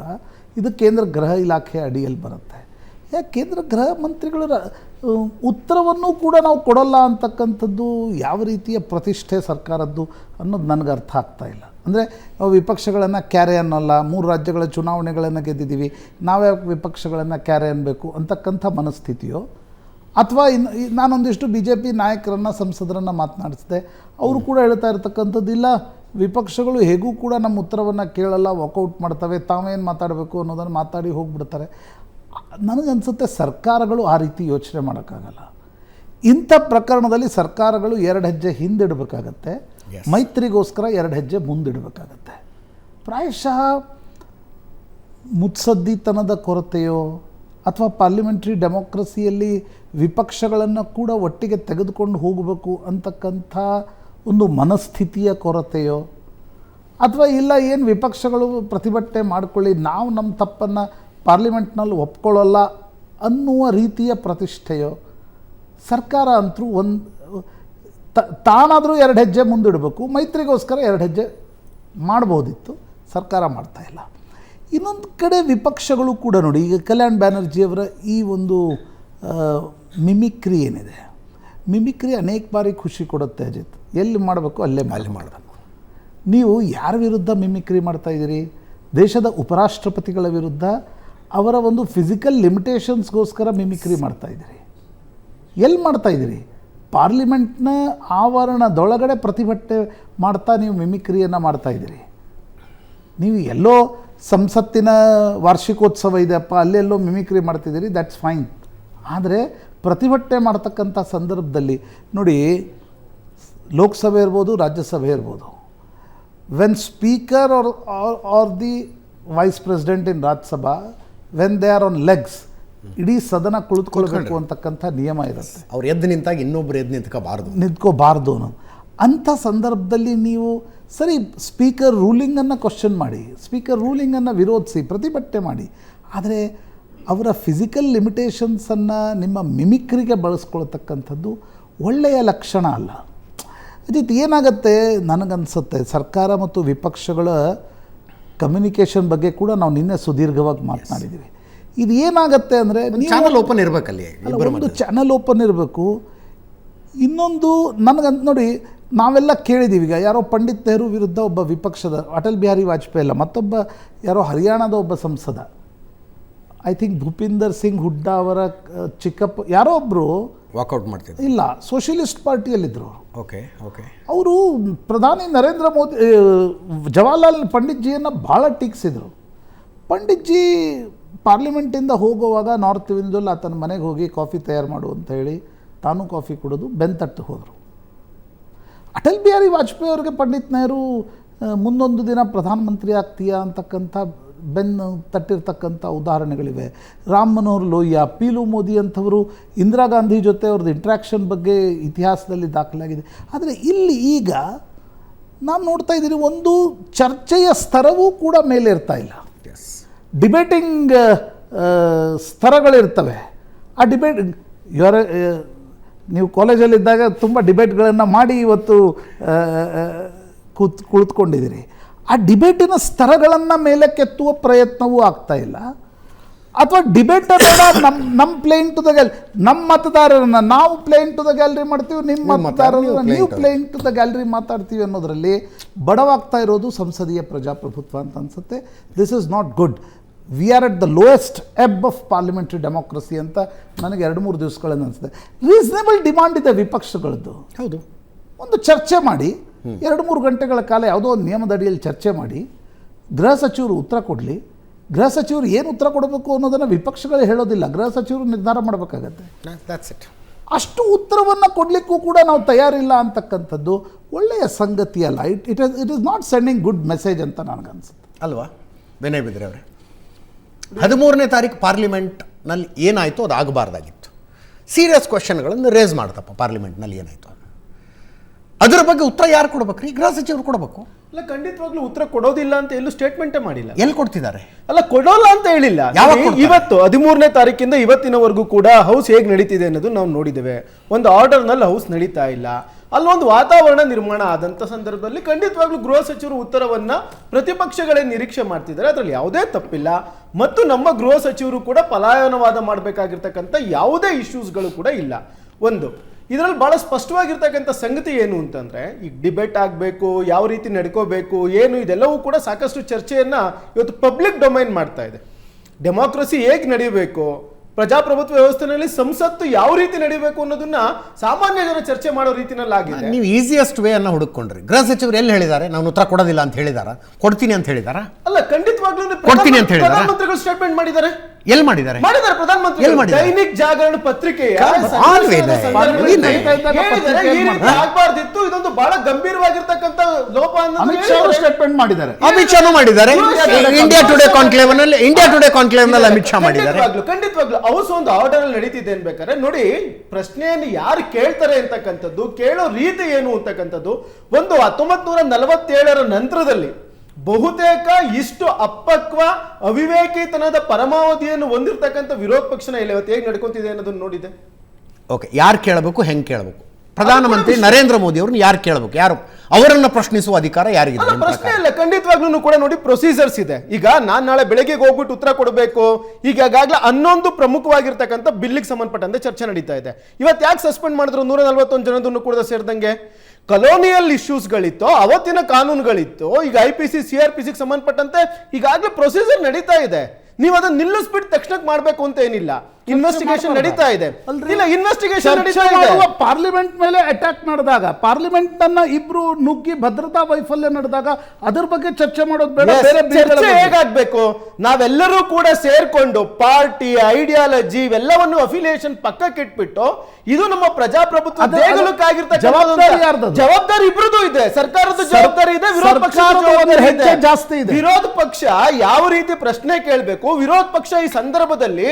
ಇದು ಕೇಂದ್ರ ಗೃಹ ಇಲಾಖೆ ಅಡಿಯಲ್ಲಿ ಬರುತ್ತೆ. ಯಾಕೆ ಕೇಂದ್ರ ಗೃಹ ಮಂತ್ರಿಗಳ ಉತ್ತರವನ್ನು ಕೂಡ ನಾವು ಕೊಡಲ್ಲ ಅಂತಕ್ಕಂಥದ್ದು ಯಾವ ರೀತಿಯ ಪ್ರತಿಷ್ಠೆ ಸರ್ಕಾರದ್ದು ಅನ್ನೋದು ನನಗೆ ಅರ್ಥ ಆಗ್ತಾ ಇಲ್ಲ. ಅಂದರೆ ನಾವು ವಿಪಕ್ಷಗಳನ್ನು ಕ್ಯಾರೆ ಅನ್ನೋಲ್ಲ, ಮೂರು ರಾಜ್ಯಗಳ ಚುನಾವಣೆಗಳನ್ನು ಗೆದ್ದಿದ್ದೀವಿ ನಾವ್ಯಾವ ವಿಪಕ್ಷಗಳನ್ನು ಕ್ಯಾರೆ ಅನ್ನಬೇಕು ಅಂತಕ್ಕಂಥ ಮನಸ್ಥಿತಿಯೋ ಅಥವಾ ಇನ್ನು ನಾನೊಂದಿಷ್ಟು ಬಿ ಜೆ ಪಿ ನಾಯಕರನ್ನು ಸಂಸದರನ್ನು ಮಾತನಾಡಿಸಿದೆ. ಅವರು ಕೂಡ ಹೇಳ್ತಾ ಇರ್ತಕ್ಕಂಥದ್ದು ಇಲ್ಲ ವಿಪಕ್ಷಗಳು ಹೇಗೂ ಕೂಡ ನಮ್ಮ ಉತ್ತರವನ್ನು ಕೇಳಲ್ಲ ವಾಕೌಟ್ ಮಾಡ್ತವೆ. ತಾವೇನು ಮಾತಾಡಬೇಕು ಅನ್ನೋದನ್ನು ಮಾತಾಡಿ ಹೋಗ್ಬಿಡ್ತಾರೆ. ನನಗನ್ಸುತ್ತೆ ಸರ್ಕಾರಗಳು ಆ ರೀತಿ ಯೋಚನೆ ಮಾಡೋಕ್ಕಾಗಲ್ಲ. ಇಂಥ ಪ್ರಕರಣದಲ್ಲಿ ಸರ್ಕಾರಗಳು ಎರಡು ಹೆಜ್ಜೆ ಹಿಂದಿಡಬೇಕಾಗತ್ತೆ. ಮೈತ್ರಿಗೋಸ್ಕರ ಎರಡು ಹೆಜ್ಜೆ ಮುಂದಿಡಬೇಕಾಗತ್ತೆ. ಪ್ರಾಯಶಃ ಮುತ್ಸದ್ದಿತನದ ಕೊರತೆಯೋ ಅಥವಾ ಪಾರ್ಲಿಮೆಂಟ್ರಿ ಡೆಮೋಕ್ರಸಿಯಲ್ಲಿ ವಿಪಕ್ಷಗಳನ್ನು ಕೂಡ ಒಟ್ಟಿಗೆ ತೆಗೆದುಕೊಂಡು ಹೋಗಬೇಕು ಅಂತಕ್ಕಂಥ ಒಂದು ಮನಸ್ಥಿತಿಯ ಕೊರತೆಯೋ? ಅಥವಾ ಇಲ್ಲ, ಏನು ವಿಪಕ್ಷಗಳು ಪ್ರತಿಭಟನೆ ಮಾಡಿಕೊಳ್ಳಿ, ನಾವು ನಮ್ಮ ತಪ್ಪನ್ನು ಪಾರ್ಲಿಮೆಂಟ್ನಲ್ಲಿ ಒಪ್ಕೊಳ್ಳಲ್ಲ ಅನ್ನುವ ರೀತಿಯ ಪ್ರತಿಷ್ಠೆಯೋ? ಸರ್ಕಾರ ಅಂತೂ ಒಂದು ತಾನಾದರೂ ಎರಡು ಹೆಜ್ಜೆ ಮುಂದಿಡಬೇಕು, ಮೈತ್ರಿಗೋಸ್ಕರ ಎರಡು ಹೆಜ್ಜೆ ಮಾಡ್ಬೋದಿತ್ತು, ಸರ್ಕಾರ ಮಾಡ್ತಾ ಇಲ್ಲ. ಇನ್ನೊಂದು ಕಡೆ ವಿಪಕ್ಷಗಳು ಕೂಡ ನೋಡಿ, ಈಗ ಕಲ್ಯಾಣ್ ಬ್ಯಾನರ್ಜಿಯವರ ಈ ಒಂದು ಮಿಮಿಕ್ರಿ ಏನಿದೆ? ಮಿಮಿಕ್ರಿ ಅನೇಕ ಬಾರಿ ಖುಷಿ ಕೊಡುತ್ತೆ ಅಜಿತ್. ಎಲ್ಲಿ ಮಾಡಬೇಕು, ಅಲ್ಲೇ ಮಾಡಿ ಮಾಡಬೇಕು. ನೀವು ಯಾರ ವಿರುದ್ಧ ಮಿಮಿಕ್ರಿ ಮಾಡ್ತಾ ಇದ್ದೀರಿ? ದೇಶದ ಉಪರಾಷ್ಟ್ರಪತಿಗಳ ವಿರುದ್ಧ ಅವರ ಒಂದು ಫಿಸಿಕಲ್ ಲಿಮಿಟೇಷನ್ಸ್ಗೋಸ್ಕರ ಮಿಮಿಕ್ರಿ ಮಾಡ್ತಾ ಇದ್ದೀರಿ. ಎಲ್ಲಿ ಮಾಡ್ತಾ ಇದ್ದೀರಿ? ಪಾರ್ಲಿಮೆಂಟ್ನ ಆವರಣದೊಳಗಡೆ ಪ್ರತಿಭಟನೆ ಮಾಡ್ತಾ ನೀವು ಮಿಮಿಕ್ರಿಯನ್ನು ಮಾಡ್ತಾ ಇದ್ದೀರಿ. ನೀವು ಎಲ್ಲೋ ಸಂಸತ್ತಿನ ವಾರ್ಷಿಕೋತ್ಸವ ಇದೆಯಪ್ಪ ಅಲ್ಲೆಲ್ಲೋ ಮಿಮಿಕ್ರಿ ಮಾಡ್ತಿದ್ದೀರಿ ದ್ಯಾಟ್ಸ್ ಫೈನ್ ಆದರೆ ಪ್ರತಿಭಟನೆ ಮಾಡ್ತಕ್ಕಂಥ ಸಂದರ್ಭದಲ್ಲಿ ನೋಡಿ ಲೋಕಸಭೆ ಇರ್ಬೋದು ರಾಜ್ಯಸಭೆ ಇರ್ಬೋದು. When speaker or or the vice president in Rajya Sabha when they are on legs ಇಡೀ ಸದನ ಕುಳಿತುಕೊಳ್ಬೇಕು ಅಂತಕ್ಕಂಥ ನಿಯಮ ಇರುತ್ತೆ. ಅವ್ರು ಎದ್ದು ನಿಂತಾಗ ಇನ್ನೊಬ್ರು ಎದ್ದು ನಿಂತ್ಕೋಬಾರ್ದು. ನಿಂತ್ಕೋಬಾರ್ದು ಅನ್ನೋದು. ಅಂಥ ಸಂದರ್ಭದಲ್ಲಿ ನೀವು ಸರಿ ಸ್ಪೀಕರ್ ರೂಲಿಂಗನ್ನು ಕ್ವಶನ್ ಮಾಡಿ ಸ್ಪೀಕರ್ ರೂಲಿಂಗನ್ನು ವಿರೋಧಿಸಿ ಪ್ರತಿಭಟನೆ ಮಾಡಿ ಆದರೆ ಅವರ ಫಿಸಿಕಲ್ ಲಿಮಿಟೇಷನ್ಸನ್ನು ನಿಮ್ಮ ಮಿಮಿಕ್ರಿಗೆ ಬಳಸ್ಕೊಳ್ತಕ್ಕಂಥದ್ದು ಒಳ್ಳೆಯ ಲಕ್ಷಣ ಅಲ್ಲ. ಅಜಿತ್ ಏನಾಗುತ್ತೆ? ನನಗನ್ಸುತ್ತೆ ಸರ್ಕಾರ ಮತ್ತು ವಿಪಕ್ಷಗಳ ಕಮ್ಯುನಿಕೇಷನ್ ಬಗ್ಗೆ ಕೂಡ ನಾವು ನಿನ್ನೆ ಸುದೀರ್ಘವಾಗಿ ಮಾತನಾಡಿದ್ದೀವಿ ಇದು ಏನಾಗುತ್ತೆ ಅಂದರೆ ಚಾನಲ್ ಓಪನ್ ಇರಬೇಕಲ್ಲಿ ಒಂದು ಚಾನಲ್ ಓಪನ್ ಇರಬೇಕು. ಇನ್ನೊಂದು ನನಗಂತ ನೋಡಿ ನಾವೆಲ್ಲ ಕೇಳಿದ್ದೀವಿ ಈಗ ಯಾರೋ ಪಂಡಿತ್ ನೆಹರು ವಿರುದ್ಧ ಒಬ್ಬ ವಿಪಕ್ಷದ ಅಟಲ್ ಬಿಹಾರಿ ವಾಜಪೇಯಿ ಅಲ್ಲ ಮತ್ತೊಬ್ಬ ಯಾರೋ ಹರಿಯಾಣದ ಒಬ್ಬ ಸಂಸದ. ಐ ಥಿಂಕ್ ಭೂಪಿಂದರ್ ಸಿಂಗ್ ಹುಡ್ಡಾ ಅವರ ಚಿಕ್ಕಪ್ಪ ಯಾರೋ ಒಬ್ಬರು ವಾಕೌಟ್ ಮಾಡ್ತಿದ್ರು. ಇಲ್ಲ ಸೋಷಿಯಲಿಸ್ಟ್ ಪಾರ್ಟಿಯಲ್ಲಿದ್ದರು ಓಕೆ ಓಕೆ ಅವರು ಪ್ರಧಾನಿ ನರೇಂದ್ರ ಮೋದಿ ಜವಾಹರ್ಲಾಲ್ ಪಂಡಿತ್ಜಿಯನ್ನು ಭಾಳ ಟೀಕಿಸಿದರು. ಪಂಡಿತ್ಜಿ ಪಾರ್ಲಿಮೆಂಟಿಂದ ಹೋಗುವಾಗ ನಾರ್ತ್ ವಿಂದಲ್ಲಿ ಆತನ ಮನೆಗೆ ಹೋಗಿ ಕಾಫಿ ತಯಾರು ಮಾಡು ಅಂತ ಹೇಳಿ ತಾನು ಕಾಫಿ ಕುಡಿದು ಬೆಂತಟ್ಟು ಹೋದರು. ಅಟಲ್ ಬಿಹಾರಿ ವಾಜಪೇಯಿ ಅವರಿಗೆ ಪಂಡಿತ್ ನೆಹರು ಮುಂದೊಂದು ದಿನ ಪ್ರಧಾನಮಂತ್ರಿ ಆಗ್ತೀಯಾ ಅಂತಕ್ಕಂಥ ಬೆನ್ನು ತಟ್ಟಿರ್ತಕ್ಕಂಥ ಉದಾಹರಣೆಗಳಿವೆ. ರಾಮ್ ಮನೋಹರ್ ಲೋಹಿಯಾ ಪೀಲು ಮೋದಿ ಅಂಥವರು ಇಂದಿರಾ ಗಾಂಧಿ ಜೊತೆ ಅವ್ರದ್ದು ಇಂಟ್ರ್ಯಾಕ್ಷನ್ ಬಗ್ಗೆ ಇತಿಹಾಸದಲ್ಲಿ ದಾಖಲಾಗಿದೆ. ಆದರೆ ಇಲ್ಲಿ ಈಗ ನಾನು ನೋಡ್ತಾ ಇದ್ದೀನಿ ಒಂದು ಚರ್ಚೆಯ ಸ್ತರವೂ ಕೂಡ ಮೇಲೆ ಇರ್ತಾ ಇಲ್ಲ. ಡಿಬೇಟಿಂಗ್ ಸ್ತರಗಳಿರ್ತವೆ ಆ ಡಿಬೇಟ್ ಇವರ ನೀವು ಕಾಲೇಜಲ್ಲಿದ್ದಾಗ ತುಂಬ ಡಿಬೇಟ್ಗಳನ್ನು ಮಾಡಿ ಇವತ್ತು ಕೂತ್ ಕುಳಿತುಕೊಂಡಿದ್ದೀರಿ. ಆ ಡಿಬೇಟಿನ ಸ್ತರಗಳನ್ನು ಮೇಲೆ ಕೆತ್ತುವ ಪ್ರಯತ್ನವೂ ಆಗ್ತಾ ಇಲ್ಲ. ಅಥವಾ ಡಿಬೇಟ್ ನಮ್ಮ ನಮ್ಮ ಪ್ಲೇನ್ ಟು ದ ಗ್ಯಾಲ್ ನಮ್ಮ ಮತದಾರರನ್ನು ನಾವು ಪ್ಲೇಯಿಂಗ್ ಟು ದ ಗ್ಯಾಲರಿ ಮಾಡ್ತೀವಿ ನಿಮ್ಮ ಮತದಾರರನ್ನು ನೀವು playing plain to the gallery ಮಾತಾಡ್ತೀವಿ ಅನ್ನೋದರಲ್ಲಿ ಬಡವಾಗ್ತಾ ಇರೋದು ಸಂಸದೀಯ ಪ್ರಜಾಪ್ರಭುತ್ವ ಅಂತ ಅನ್ಸುತ್ತೆ. This is not good we are at the lowest ebb of parliamentary democracy ಅಂತ ನನಗೆ ಎರಡು ಮೂರು ದಿವಸಗಳನ್ನು ಅನಿಸುತ್ತೆ. ರೀಸನೇಬಲ್ ಡಿಮಾಂಡ್ ಇದೆ ವಿಪಕ್ಷಗಳದ್ದು. ಹೌದು. ಒಂದು ಚರ್ಚೆ ಮಾಡಿ ಎರಡು ಮೂರು ಗಂಟೆಗಳ ಕಾಲ ಯಾವುದೋ ಒಂದು ನಿಯಮದಡಿಯಲ್ಲಿ ಚರ್ಚೆ ಮಾಡಿ ಗೃಹ ಸಚಿವರು ಉತ್ತರ ಕೊಡಲಿ. ಗೃಹ ಸಚಿವರು ಏನು ಉತ್ತರ ಕೊಡಬೇಕು ಅನ್ನೋದನ್ನು ವಿಪಕ್ಷಗಳು ಹೇಳೋದಿಲ್ಲ. ಗೃಹ ಸಚಿವರು ನಿರ್ಧಾರ ಮಾಡಬೇಕಾಗತ್ತೆ. ಅಷ್ಟು ಉತ್ತರವನ್ನು ಕೊಡಲಿಕ್ಕೂ ಕೂಡ ನಾವು ತಯಾರಿಲ್ಲ ಅಂತಕ್ಕಂಥದ್ದು ಒಳ್ಳೆಯ ಸಂಗತಿ ಅಲ್ಲ. It it is it is not sending good message ಅಂತ ನನಗನ್ಸುತ್ತೆ. ಅಲ್ವಾ? ವಿನಯ್ ಬಿದ್ರೆ ಅವರೇ. ಹದಿಮೂರನೇ ತಾರೀಕು ಪಾರ್ಲಿಮೆಂಟ್ನಲ್ಲಿ ಏನಾಯಿತು ಅದು ಆಗಬಾರ್ದಾಗಿತ್ತು. ಸೀರಿಯಸ್ ಕ್ವಶನ್ಗಳನ್ನು ರೇಸ್ ಮಾಡ್ತಪ್ಪ ಪಾರ್ಲಿಮೆಂಟ್ನಲ್ಲಿ ಏನಾಯಿತು. ಅದರ ಬಗ್ಗೆ ಉತ್ತರ ಯಾರು ಕೊಡ್ಬೇಕ್ರಿ? ಗೃಹ ಸಚಿವರು ಕೊಡಬೇಕು. ಅಲ್ಲ ಖಂಡಿತವಾಗ್ಲೂ ಉತ್ತರ ಕೊಡೋದಿಲ್ಲ ಅಂತ ಎಲ್ಲೂ ಸ್ಟೇಟ್ಮೆಂಟೇ ಮಾಡಿಲ್ಲ. ಎಲ್ಲಿ ಕೊಡ್ತಿದ್ದಾರೆ? ಅಲ್ಲ ಕೊಡೋಲ್ಲ ಅಂತ ಹೇಳಿಲ್ಲ. ಇವತ್ತು ಹದಿಮೂರನೇ ತಾರೀಕಿಂದ ಇವತ್ತಿನವರೆಗೂ ಕೂಡ ಹೌಸ್ ಹೇಗೆ ನಡೀತಿದೆ ಅನ್ನೋದು ನಾವು ನೋಡಿದ್ದೇವೆ. ಒಂದು ಆರ್ಡರ್ನಲ್ಲಿ ಹೌಸ್ ನಡೀತಾ ಇಲ್ಲ. ಅಲ್ಲೊಂದು ವಾತಾವರಣ ನಿರ್ಮಾಣ ಆದಂತ ಸಂದರ್ಭದಲ್ಲಿ ಖಂಡಿತವಾಗ್ಲೂ ಗೃಹ ಸಚಿವರು ಉತ್ತರವನ್ನ ಪ್ರತಿಪಕ್ಷಗಳೇ ನಿರೀಕ್ಷೆ ಮಾಡ್ತಿದ್ದಾರೆ. ಅದರಲ್ಲಿ ಯಾವುದೇ ತಪ್ಪಿಲ್ಲ. ಮತ್ತು ನಮ್ಮ ಗೃಹ ಸಚಿವರು ಕೂಡ ಪಲಾಯನವಾದ ಮಾಡಬೇಕಾಗಿರ್ತಕ್ಕಂಥ ಯಾವುದೇ ಇಶ್ಯೂಸ್ಗಳು ಕೂಡ ಇಲ್ಲ. ಒಂದು ಇದರಲ್ಲಿ ಬಹಳ ಸ್ಪಷ್ಟವಾಗಿರ್ತಕ್ಕಂಥ ಸಂಗತಿ ಏನು ಅಂತಂದ್ರೆ ಈಗ ಡಿಬೇಟ್ ಆಗಬೇಕು ಯಾವ ರೀತಿ ನಡ್ಕೋಬೇಕು ಏನು ಇದೆಲ್ಲವೂ ಕೂಡ ಸಾಕಷ್ಟು ಚರ್ಚೆಯನ್ನ ಇವತ್ತು ಪಬ್ಲಿಕ್ ಡೊಮೈನ್ ಮಾಡ್ತಾ ಇದೆ. ಡೆಮಾಕ್ರಸಿ ಹೇಗೆ ನಡೀಬೇಕು ಪ್ರಜಾಪ್ರಭುತ್ವ ವ್ಯವಸ್ಥೆಯಲ್ಲಿ ಸಂಸತ್ತು ಯಾವ ರೀತಿ ನಡೀಬೇಕು ಅನ್ನೋದನ್ನ ಸಾಮಾನ್ಯ ಜನ ಚರ್ಚೆ ಮಾಡೋ ರೀತಿನಲ್ಲಿ ಆಗಿದೆ. ನೀವು ಈಸಿಯೆಸ್ಟ್ ವೇ ಅನ್ನ ಹುಡುಕೊಂಡ್ರಿ ಗೃಹ ಸಚಿವರು ಎಲ್ಲಿ ಹೇಳಿದ್ದಾರೆ? ನಾನು ಉತ್ತರ ಕೊಡೋದಿಲ್ಲ ಅಂತ ಹೇಳಿದಾರ? ಕೊಡ್ತೀನಿ ಅಂತ ಹೇಳಿದಾರ? ಅಲ್ಲ ಖಂಡಿತವಾಗ್ಲೂ ಕೊಡ್ತೀನಿ ಅಂತ ಹೇಳಿದಾರಾ? ಸ್ಟೇಟ್ಮೆಂಟ್ ಮಾಡಿದ್ದಾರೆ. ಎಲ್ಲಿ ಮಾಡಿದ್ದಾರೆ? ಮಾಡಿದ್ದಾರೆ ಪ್ರಧಾನಮಂತ್ರಿ ಎಲ್ಲಿ ಮಾಡಿದ್ದಾರೆ? ದೈನಿಕ್ ಜಾಗರಣ ಪತ್ರಿಕೆಯ. ಸಂದರ್ಭದಲ್ಲಿ. ಹೇಳಿದ್ದಾರೆ, ಈ ರೀತಿ ಆಗ್ಬಾರ್ದಿತ್ತು. ಇದೊಂದು ಬಹಳ ಗಂಭೀರವಾಗಿರ್ತಕ್ಕಂಥ ಲೋಪ ಅಮಿತ್ ಶಾ ಅವರು ಸ್ಟೇಟ್ಮೆಂಟ್ ಮಾಡಿದ್ದಾರೆ. ಅಮಿತ್ ಶಾನು ಮಾಡಿದ್ದಾರೆ. ಇಂಡಿಯಾ ಟುಡೇ ಕಾನ್ಕ್ಲೇವ್ನಲ್ಲಿ ಇಂಡಿಯಾ ಟುಡೇ ಕಾನ್ಕ್ಲೇವ್ನಲ್ಲಿ ಅಮಿತ್ ಶಾ ಮಾಡಿದ್ದಾರೆ. ಖಂಡಿತವಾಗ್ಲು ಖಂಡಿತವಾಗ್ಲೂ. ಹೌಸ್ ಒಂದು ಆರ್ಡರ್ ಅಲ್ಲಿ ನಡೀತಿದೆ ಅನ್ಬೇಕಾದ್ರೆ ನೋಡಿ ಪ್ರಶ್ನೆಯನ್ನು ಯಾರು ಕೇಳ್ತಾರೆ ಅಂತಕ್ಕಂಥದ್ದು ಕೇಳೋ ರೀತಿ ಏನು ಅಂತಕ್ಕಂಥದ್ದು ಒಂದು ಹತ್ತೊಂಬತ್ ನೂರ ನಲವತ್ತೇಳರ ನಂತರದಲ್ಲಿ ಬಹುತೇಕ ಇಷ್ಟು ಅಪ್ಪಕ್ವ ಅವಿವೇಕಿತನದ ಪರಮಾವಧಿಯನ್ನು ಹೊಂದಿರತಕ್ಕಂಥ ವಿರೋಧ ಪಕ್ಷನ ಇಲ್ಲ ಇವತ್ತು ಹೇಗೆ ನಡ್ಕೊತಿದೆ ಅನ್ನೋದನ್ನು ನೋಡಿದೆ ಓಕೆ ಯಾರು ಕೇಳಬೇಕು, ಹೆಂಗೆ ಕೇಳಬೇಕು? ಪ್ರಧಾನಮಂತ್ರಿ ನರೇಂದ್ರ ಮೋದಿ ಅವ್ರನ್ನ ಯಾರು ಕೇಳಬೇಕು? ಯಾರು? ಅವರನ್ನ ಪ್ರಶ್ನಿಸುವ ಅಧಿಕಾರ ಯಾರಿಗಿದೆ ಅಲ್ಲ ಪ್ರಶ್ನೆ ಇಲ್ಲ. ಖಂಡಿತವಾಗ್ಲೂ ಕೂಡ ನೋಡಿ ಪ್ರೊಸೀಜರ್ಸ್ ಇದೆ. ಈಗ ನಾನ್ ನಾಳೆ ಬೆಳಗ್ಗೆ ಹೋಗ್ಬಿಟ್ಟು ಉತ್ತರ ಕೊಡಬೇಕು. ಈಗ ಈಗಾಗಲೇ ಹನ್ನೊಂದು ಪ್ರಮುಖವಾಗಿರ್ತಕ್ಕಂಥ ಬಿಲ್ಲಿಗೆ ಸಂಬಂಧಪಟ್ಟಂತೆ ಚರ್ಚೆ ನಡೀತಾ ಇದೆ. ಇವತ್ತು ಯಾಕೆ ಸಸ್ಪೆಂಡ್ ಮಾಡಿದ್ರು? ನೂರ ನಲ್ವತ್ತೊಂದು ಜನದನ್ನು ಕೂಡ ಸೇರಿದಂಗೆ. ಕಲೋನಿಯಲ್ ಇಶ್ಯೂಸ್ಗಳಿತ್ತು ಅವತ್ತಿನ ಕಾನೂನುಗಳಿತ್ತು ಈಗ I P C C R P ಸಿಗೆ ಸಂಬಂಧಪಟ್ಟಂತೆ ಈಗಾಗಲೇ ಪ್ರೊಸೀಜರ್ ನಡೀತಾ ಇದೆ. ನೀವು ಅದನ್ನ ನಿಲ್ಲಿಸ್ಬಿಟ್ಟು ತಕ್ಷಣಕ್ಕೆ ಮಾಡಬೇಕು ಅಂತ ಏನಿಲ್ಲ. ಇನ್ವೆಸ್ಟಿಗೇಷನ್ ನಡೀತಾ ಇದೆ. ಇಲ್ಲ ಇನ್ವೆಸ್ಟಿಗೇಷನ್ ನಡೀತಾ ಇದೆ. ಪಾರ್ಲಿಮೆಂಟ್ ಮೇಲೆ ಅಟ್ಯಾಕ್ ನಡೆದಾಗ ಪಾರ್ಲಿಮೆಂಟ್ ಅನ್ನ ಇಬ್ರು ನುಗ್ಗಿ ಭದ್ರತಾ ವೈಫಲ್ಯ ನಡೆದಾಗ ಅದ್ರ ಬಗ್ಗೆ ಚರ್ಚೆ ಮಾಡೋದು ಬೇಡ ಬೇರೆ ಚರ್ಚೆ ಹೇಗಾಗ್ಬೇಕು? ನಾವೆಲ್ಲರೂ ಕೂಡ ಸೇರ್ಕೊಂಡು ಪಾರ್ಟಿ ಐಡಿಯಾಲಜಿ ಇವೆಲ್ಲವನ್ನು ಅಫಿಲಿಯೇಷನ್ ಪಕ್ಕಕ್ಕೆ ಇಟ್ಬಿಟ್ಟು ಇದು ನಮ್ಮ ಪ್ರಜಾಪ್ರಭುತ್ವ ಜವಾಬ್ದಾರಿ. ಜವಾಬ್ದಾರಿ ಇಬ್ರದ್ದು ಇದೆ. ಸರ್ಕಾರದ ಜವಾಬ್ದಾರಿ ಇದೆ ವಿರೋಧ ಪಕ್ಷ ಜಾಸ್ತಿ ಇದೆ. ವಿರೋಧ ಪಕ್ಷ ಯಾವ ರೀತಿ ಪ್ರಶ್ನೆ ಕೇಳಬೇಕು ವಿರೋಧ ಪಕ್ಷ ಈ ಸಂದರ್ಭದಲ್ಲಿ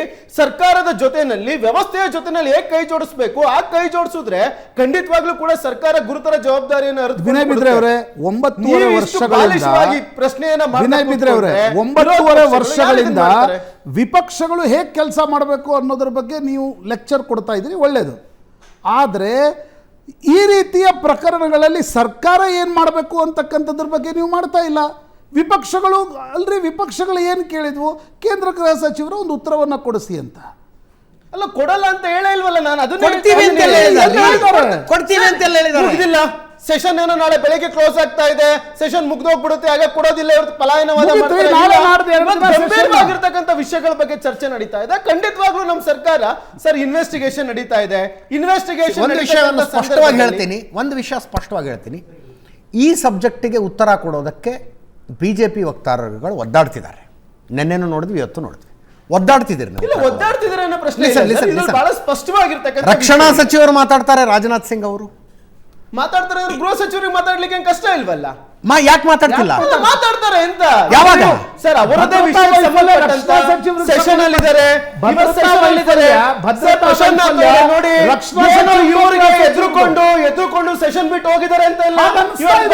ಸರ್ಕಾರದ ಜೊತೆನಲ್ಲಿ ವ್ಯವಸ್ಥೆಯ ಜೊತೆನಲ್ಲಿ ಹೇಗೆ ಕೈ ಜೋಡಿಸಬೇಕು ಆ ಕೈ ಜೋಡಿಸಿದ್ರೆ ಖಂಡಿತವಾಗ್ಲೂ ಕೂಡ ಸರ್ಕಾರ ಗುರುತರ ಜವಾಬ್ದಾರಿಯನ್ನು. ಒಂಬತ್ತೂವರೆ ವರ್ಷಗಳಿಂದ? ವಿಪಕ್ಷಗಳು ಹೇಗೆ ಕೆಲಸ ಮಾಡಬೇಕು ಅನ್ನೋದ್ರ ಬಗ್ಗೆ ನೀವು ಲೆಕ್ಚರ್ ಕೊಡ್ತಾ ಇದ್ದೀರಿ ಒಳ್ಳೆಯದು ಆದರೆ ಈ ರೀತಿಯ ಪ್ರಕರಣಗಳಲ್ಲಿ ಸರ್ಕಾರ ಏನು ಮಾಡಬೇಕು ಅಂತಕ್ಕಂಥದ್ರ ಬಗ್ಗೆ ನೀವು ಮಾಡ್ತಾ ಇಲ್ಲ ವಿಪಕ್ಷಗಳು ಅಲ್ರಿ ವಿಪಕ್ಷಗಳು ಏನು ಕೇಳಿದ್ವು ಕೇಂದ್ರ ಗೃಹ ಸಚಿವರು ಒಂದು ಉತ್ತರವನ್ನು ಕೊಡಿಸಿ ಅಂತ ಅಲ್ಲ ಕೊಡಲ್ಲ ಅಂತ ಹೇಳೇ ಇಲ್ವಲ್ಲ ನಾನು ಅದನ್ನ ಕೊಡ್ತೀವಿ ಅಂತ? ಕೊಡ್ತೀವಿ ಅಂತ ಹೇಳಿದ್ದಾರೆ. ಮುಗ್ದಿಲ್ಲ. ಸೆಷನ್ ಏನೋ ನಾಳೆ ಬೆಳಗ್ಗೆ ಕ್ಲೋಸ್ ಆಗ್ತಾ ಇದೆ. ಸೆಷನ್ ಮುಗ್ದೋಗ್ಬಿಡುತ್ತೆ ಹಾಗೆ ಕೊಡೋದಿಲ್ಲ session. ಗಂಭೀರವಾಗಿರ್ತಕ್ಕಂಥ ವಿಷಯಗಳ ಬಗ್ಗೆ ಚರ್ಚೆ ನಡೀತಾ ಇದೆ. ಖಂಡಿತವಾಗ್ಲೂ ನಮ್ಮ ಸರ್ಕಾರ ಸರ್ ಇನ್ವೆಸ್ಟಿಗೇಷನ್ ನಡೀತಾ ಇದೆ. ಇನ್ವೆಸ್ಟಿಗೇಷನ್ ಒಂದು ವಿಷಯವನ್ನು ಸ್ಪಷ್ಟವಾಗಿ ಹೇಳ್ತೀನಿ. ಒಂದು ವಿಷಯ ಸ್ಪಷ್ಟವಾಗಿ ಹೇಳ್ತೀನಿ. ಈ ಸಬ್ಜೆಕ್ಟಿಗೆ ಉತ್ತರ ಕೊಡೋದಕ್ಕೆ ಬಿ ಜೆ ಪಿ ವಕ್ತಾರರುಗಳು ಒದ್ದಾಡ್ತಿದ್ದಾರೆ. ನೆನ್ನೆನೂ ನೋಡಿದ್ವಿ ಇವತ್ತು ನೋಡಿದ್ವಿ. ಒದ್ದಾಡ್ತಿದ್ದೀರಿ ಇಲ್ಲ ನೀವು ಒದ್ದಾಡ್ತಿದ್ದಾರೆ ಅನ್ನೋ ಪ್ರಶ್ನೆ Listen, ಇಲ್ಲ. listen, ಇದ್ರಲ್ಲಿ listen. ಬಹಳ ಸ್ಪಷ್ಟವಾಗಿರ್ತಕ್ಕಂಥ ರಕ್ಷಣಾ ವಿಷಯ. ಸಚಿವರು ಮಾತಾಡ್ತಾರೆ ರಾಜನಾಥ್ ಸಿಂಗ್ ಅವರು ಮಾತಾಡ್ತಾರೆ ಅಂದ್ರೆ ಗೃಹ ಸಚಿವರಿಗೆ ಮಾತಾಡ್ಲಿಕ್ಕೆ ಏನ್ ಕಷ್ಟ ಇಲ್ವಲ್ಲ ಮಾ ಯಾಕೆ ಮಾತಾಡ್ತಿಲ್ಲ? ಮಾತಾಡ್ತಾರೆ ಅಂತ? ಯಾವಾಗ? ಸರ್ ಅವರದೇ ವಿಷಯ ಸೆಷನ್ ಅಲ್ಲಿ ಇದ್ದಾರೆ ಭದ್ರತಾ ಸೆಷನ್ ಇದ್ದಾರೆ ಭದ್ರತಾ ಪ್ರಶಾಂತ್ ನೋಡಿ ರಕ್ಷಣಾ ಏನೋ ಸಚಿವರು ಇವರಿಗೆ. ಎದುರುಕೊಂಡು ಎದುರುಕೊಂಡು ಸೆಷನ್ ಬಿಟ್ಟು ಹೋಗಿದ್ದಾರೆ ಅಂತ ಇಲ್ಲ.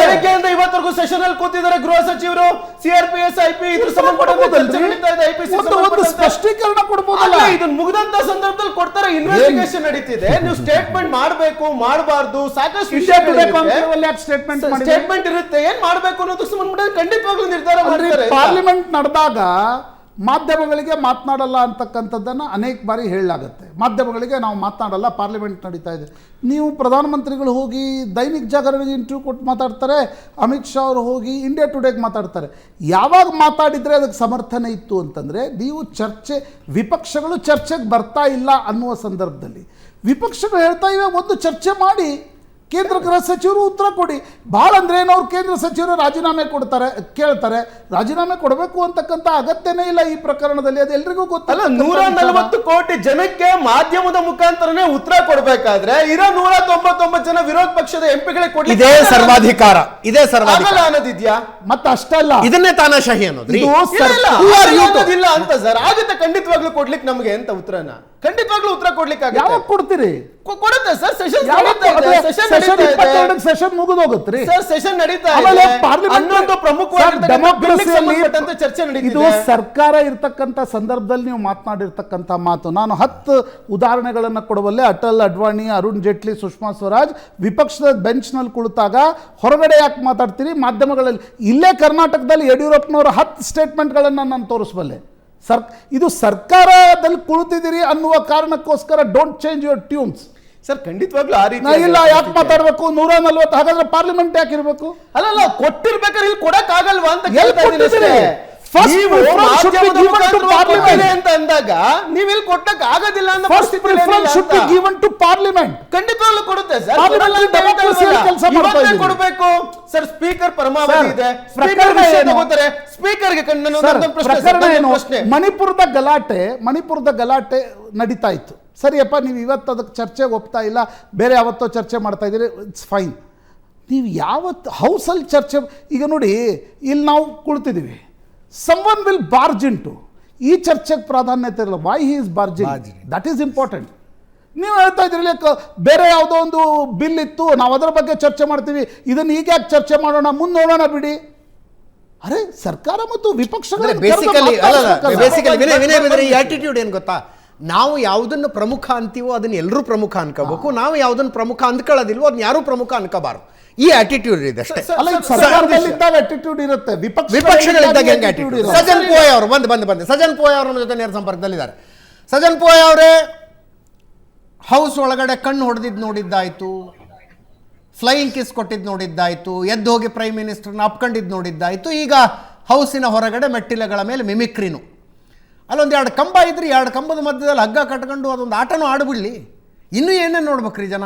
ಬೆಳಗ್ಗೆಯಿಂದ ಇವತ್ತರೆಗೂ ಸೆಷನ್ ಅಲ್ಲಿ ಕೂತಿದ್ದಾರೆ ಗೃಹ ಸಚಿವರು ಸಿಆರ್ಪಿಎಸ್ ಐಪಿ ಇದ್ರ ಸಂಬಂಧಪಟ್ಟ ಸ್ಪಷ್ಟೀಕರಣ ಕೊಡ್ಬೋದಲ್ಲ? ಅಲ್ಲ ಇದನ್ನ ಮುಗ್ದಂತ ಸಂದರ್ಭದಲ್ಲಿ ಕೊಡ್ತಾರೆ ಇನ್ವೆಸ್ಟಿಗೇಷನ್ ನಡೀತಿದೆ. ನೀವು ಸ್ಟೇಟ್ಮೆಂಟ್ ಮಾಡಬೇಕು ಮಾಡಬಾರ್ದು ಸಾಕಷ್ಟು ಸ್ಟೇಟ್ಮೆಂಟ್ ಸ್ಟೇಟ್ಮೆಂಟ್ ಇರುತ್ತೆ ಏನ್ ಅನ್ನೋದು ಸುಮ್ಮನೆ ಸಂಬಂಧಪಟ್ಟ ಖಂಡಿತವಾಗ್ಲೂ ನಿರ್ಧಾರ ಮಾಡ್ತಾರೆ. ಪಾರ್ಲಿಮೆಂಟ್ ನಡೆದಾಗ ಮಾಧ್ಯಮಗಳಿಗೆ ಮಾತನಾಡಲ್ಲ ಅಂತಕ್ಕಂಥದ್ದನ್ನು ಅನೇಕ ಬಾರಿ ಹೇಳಲಾಗುತ್ತೆ. ಮಾಧ್ಯಮಗಳಿಗೆ ನಾವು ಮಾತನಾಡಲ್ಲ ಪಾರ್ಲಿಮೆಂಟ್ ನಡೀತಾ ಇದೆ. ನೀವು ಪ್ರಧಾನಮಂತ್ರಿಗಳು ಹೋಗಿ ದೈನಿಕ್ ಜಾಗರಣೆಗೆ ಇಂಟರ್ವ್ಯೂ ಕೊಟ್ಟು ಮಾತಾಡ್ತಾರೆ ಅಮಿತ್ ಶಾ ಅವರು ಹೋಗಿ ಇಂಡಿಯಾ ಟುಡೇಗೆ ಮಾತಾಡ್ತಾರೆ. ಯಾವಾಗ ಮಾತಾಡಿದರೆ ಅದಕ್ಕೆ ಸಮರ್ಥನೆ ಇತ್ತು ಅಂತಂದರೆ ನೀವು ಚರ್ಚೆ ವಿಪಕ್ಷಗಳು ಚರ್ಚೆಗೆ ಬರ್ತಾ ಇಲ್ಲ ಅನ್ನುವ ಸಂದರ್ಭದಲ್ಲಿ. ವಿಪಕ್ಷಗಳು ಹೇಳ್ತಾ ಇವೆ ಒಂದು ಚರ್ಚೆ ಮಾಡಿ ಕೇಂದ್ರ ಗೃಹ ಸಚಿವರು ಉತ್ತರ ಕೊಡಿ. ಭಾಳ ಅಂದ್ರೆ ಏನು? ಅವ್ರು ಕೇಂದ್ರ ಸಚಿವರು ರಾಜೀನಾಮೆ ಕೊಡ್ತಾರೆ ಕೇಳ್ತಾರೆ. ರಾಜೀನಾಮೆ ಕೊಡಬೇಕು ಅಂತಕ್ಕಂಥ ಅಗತ್ಯನೇ ಇಲ್ಲ ಈ ಪ್ರಕರಣದಲ್ಲಿ. ಅದು ಎಲ್ರಿಗೂ ಗೊತ್ತಲ್ಲ ನೂರ ನಲವತ್ತು ಕೋಟಿ ಜನಕ್ಕೆ ಮಾಧ್ಯಮದ ಮುಖಾಂತರನೇ ಉತ್ತರ ಕೊಡಬೇಕಾದ್ರೆ ಇರೋ ನೂರ ತೊಂಬತ್ತೊಂಬತ್ತು ಜನ ವಿರೋಧ ಪಕ್ಷದ ಎಂಪಿಗಳಿಗೆ ಕೊಡಿ ಇದೇ ಸರ್ವಾಧಿಕಾರ. ಇದೇ ಸರ್ವಾಧಿಕಾರ. ಅನ್ನೋದಿದ್ಯಾ? ಮತ್ತೆ ಅಷ್ಟಲ್ಲ ಇದನ್ನೇ ತಾನಾಶಾಹಿ ಅನ್ನೋದು ಇಲ್ಲ, ಅಂತ ಸರ್. ಆಗುತ್ತೆ ಖಂಡಿತವಾಗ್ಲೂ ಕೊಡ್ಲಿಕ್ಕೆ ನಮ್ಗೆ ಅಂತ ಉತ್ತರನ? ಖಂಡಿತವಾಗ್ಲೂ ಉತ್ತರ ಕೊಡ್ಲಿಕ್ಕೆ ಯಾವಾಗ ಕೊಡ್ತೀರಿ? ಕೊಡುತ್ತೆ sir session session session sir ನಡೀತಾ ಆಮೇಲೆ ಪಾರ್ಲಿಮೆಂಟ್ ಪ್ರಮುಖವಾಗಿರ್ತಕ್ಕಂಥ ಚರ್ಚೆ ಇದು ಸರ್ಕಾರ ಇರ್ತಕ್ಕಂಥ ಸಂದರ್ಭದಲ್ಲಿ ನೀವು ಮಾತನಾಡಿರ್ತಕ್ಕಂಥ ಮಾತು. ನಾನು ಹತ್ತು ಉದಾಹರಣೆಗಳನ್ನು ಕೊಡಬಲ್ಲೆ ಅಟಲ್ ಅಡ್ವಾಣಿ ಅರುಣ್ ಜೇಟ್ಲಿ ಸುಷ್ಮಾ ಸ್ವರಾಜ್ ವಿಪಕ್ಷದ ಬೆಂಚ್ನಲ್ಲಿ ಕುಳಿತಾಗ ಹೊರಗಡೆ ಯಾಕೆ ಮಾತಾಡ್ತೀರಿ? ಮಾಧ್ಯಮಗಳಲ್ಲಿ ಇಲ್ಲೇ ಕರ್ನಾಟಕದಲ್ಲಿ ಯಡಿಯೂರಪ್ಪನವರ ಹತ್ತು ಸ್ಟೇಟ್ಮೆಂಟ್ಗಳನ್ನು ನಾನು ತೋರಿಸಬಲ್ಲೆ. ಸರ್ ಇದು ಸರ್ಕಾರದಲ್ಲಿ ಕುಳಿತಿದ್ದೀರಿ ಅನ್ನುವ ಕಾರಣಕ್ಕೋಸ್ಕರ don't change your tunes sir ಖಂಡಿತವಾಗ್ಲೂ ಆ ರೀತಿ ನಾ ಇಲ್ಲ ಯಾಕೆ ಮಾತಾಡ್ಬೇಕು ನೂರ ನಲ್ವತ್ತು ಹಾಗಾದ್ರೆ ಪಾರ್ಲಿಮೆಂಟ್ ಯಾಕೆ ಇರಬೇಕು ಅಲ್ಲ ಅಲ್ಲ ಕೊಟ್ಟಿರ್ಬೇಕಾದ್ರೆ ಇಲ್ಲಿ ಕೊಡಕ್ ಆಗಲ್ವಾ ಅಂತ ಎಲ್ಲಿ ಕೇಳ್ತಾ ಇದ್ದೀನಿ ಅಷ್ಟೇ. ಕೊಟ್ಟಿದ್ದೀರಿ? First ನೀವು preference should be ಮಾಧ್ಯಮದ given to ಮುಖಾಂತರ parliament. ಕೊಟ್ಟಿದೆ ಅಂತ ಅಂದಾಗ ನೀವು ಇಲ್ಲಿ ಕೊಟ್ಟಕ್ ಆಗೋದಿಲ್ಲ ಅನ್ನೋ ಫಸ್ಟ್ ಪರಿಸ್ಥಿತಿ ಏನಿಲ್ಲ preference should be given to parliament ಖಂಡಿತವಾಗ್ಲೂ ಕೊಡುತ್ತೆ ಸರ್ Parliament ಕೊಡಲ್ಲ ಅಂತ democracy ಹೇಳ್ತಾ ಅಲ್ಲಿ ಇಲ್ಲ. ಕೆಲ್ಸ ಮಾಡ್ತಾ ಇವತ್ತೇ ಇದ್ದೀವಿ. ಕೊಡ್ಬೇಕು ಸರ್ ಸ್ಪೀಕರ್ ಪರಮಾವಧಿ ಸರ್, ಇದೆ ಪ್ರಕರಣ ವಿಷಯ ಏನು? ತಗೋತಾರೆ ಸ್ಪೀಕರ್ಗೆ ಕಣ್ಣು ಸರ್ ಪ್ರಶ್ನೆ ಪ್ರಕರಣ ನನ್ನ ಏನು ಪ್ರಶ್ನೆ ಮಣಿಪುರದ ಗಲಾಟೆ ಮಣಿಪುರದ ಗಲಾಟೆ ನಡೀತಾ ಇತ್ತು ಸರಿಯಪ್ಪ ನೀವು ಇವತ್ತು ಅದಕ್ಕೆ ಚರ್ಚೆಗೆ ಒಪ್ತಾ ಇಲ್ಲ ಬೇರೆ ಯಾವತ್ತೋ ಚರ್ಚೆ ಮಾಡ್ತಾ ಇದ್ದೀರಿ ಇಟ್ಸ್ ಫೈನ್ ನೀವು ಯಾವತ್ತು ಹೌಸಲ್ಲಿ ಚರ್ಚೆ ಈಗ ನೋಡಿ ಇಲ್ಲಿ ನಾವು ಕುಳಿತಿದ್ದೀವಿ. ಸಮ್ ಒನ್ ವಿಲ್ ಬಾರ್ಜ್ ಈ ಚರ್ಚೆಗೆ ಪ್ರಾಧಾನ್ಯತೆ ಇರಲ್ಲ. Why he is barging that is important ನೀವು ಹೇಳ್ತಾ ಇದ್ರಿ ಲೈಕ್ ಬೇರೆ ಯಾವುದೋ ಒಂದು ಬಿಲ್ ಇತ್ತು ನಾವು ಅದರ ಬಗ್ಗೆ ಚರ್ಚೆ ಮಾಡ್ತೀವಿ ಇದನ್ನು ಈಗ ಯಾಕೆ ಚರ್ಚೆ ಮಾಡೋಣ ಮುಂದೆ ನೋಡೋಣ ಬಿಡಿ. ಅರೆ ಸರ್ಕಾರ ಮತ್ತು ವಿಪಕ್ಷಗಳ ಬೇಸಿಕಲಿ ಅಲ್ಲ ಬೇಸಿಕಲಿ ವಿನಯ್ ಈ ಆಟಿಟ್ಯೂಡ್ ಏನು ಗೊತ್ತಾ? ನಾವು ಯಾವುದನ್ನು ಪ್ರಮುಖ ಅಂತೀವೋ ಅದನ್ನು ಎಲ್ಲರೂ ಪ್ರಮುಖ ಅನ್ಕೋಬೇಕು. ನಾವು ಯಾವುದನ್ನು ಪ್ರಮುಖ ಅಂದ್ಕೊಳ್ಳೋದಿಲ್ವೋ ಅದನ್ನ ಯಾರು ಪ್ರಮುಖ ಅನ್ಕೋಬಾರ್ದು. ಈ ಆಟಿಟ್ಯೂಡ್ ಇದೆ ಅಷ್ಟೇ. ಅಟಿಟ್ಯೂಡ್ ಇರುತ್ತೆ. ವಿಪಕ್ಷ ವಿಪಕ್ಷಗಳಿದ್ದಾಗ ಹೆಂಗೆ? ಸಜನ್ ಪೋಯ್ ಅವರು ಬಂದು ಬಂದು ಬಂದು. ಸಜನ್ ಪೋಯ್ ಅವರ ನಮ್ಮ ಜೊತೆ ನೇರ ಸಂಪರ್ಕದಲ್ಲಿದ್ದಾರೆ. ಸಜನ್ ಪೋಯ್ ಅವರೇ ಹೌಸ್ ಒಳಗಡೆ ಕಣ್ಣು ಹೊಡೆದಿದ್ದು ನೋಡಿದ್ದಾಯ್ತು. ಫ್ಲೈಯಿಂಗ್ ಕಿಸ್ ಕೊಟ್ಟಿದ್ದು ನೋಡಿದ್ದಾಯ್ತು. ಎದ್ದು ಹೋಗಿ ಪ್ರೈಮ್ ಮಿನಿಸ್ಟರ್ನ ಅಪ್ಕೊಂಡಿದ್ದು ನೋಡಿದ್ದಾಯ್ತು. ಈಗ ಹೌಸಿನ ಹೊರಗಡೆ ಮೆಟ್ಟಿಲುಗಳ ಮೇಲೆ ಮಿಮಿಕ್ರಿನು ಅಲ್ಲೊಂದು ಎರಡು ಕಂಬ ಇದ್ರಿ ಎರಡು ಕಂಬದ ಮಧ್ಯದಲ್ಲಿ ಹಗ್ಗ ಕಟ್ಕೊಂಡು ಅದೊಂದು ಆಟನೂ ಆಡ್ಬಿಡ್ಲಿ. ಇನ್ನೂ ಏನೇನು ನೋಡ್ಬೇಕ್ರಿ ಜನ?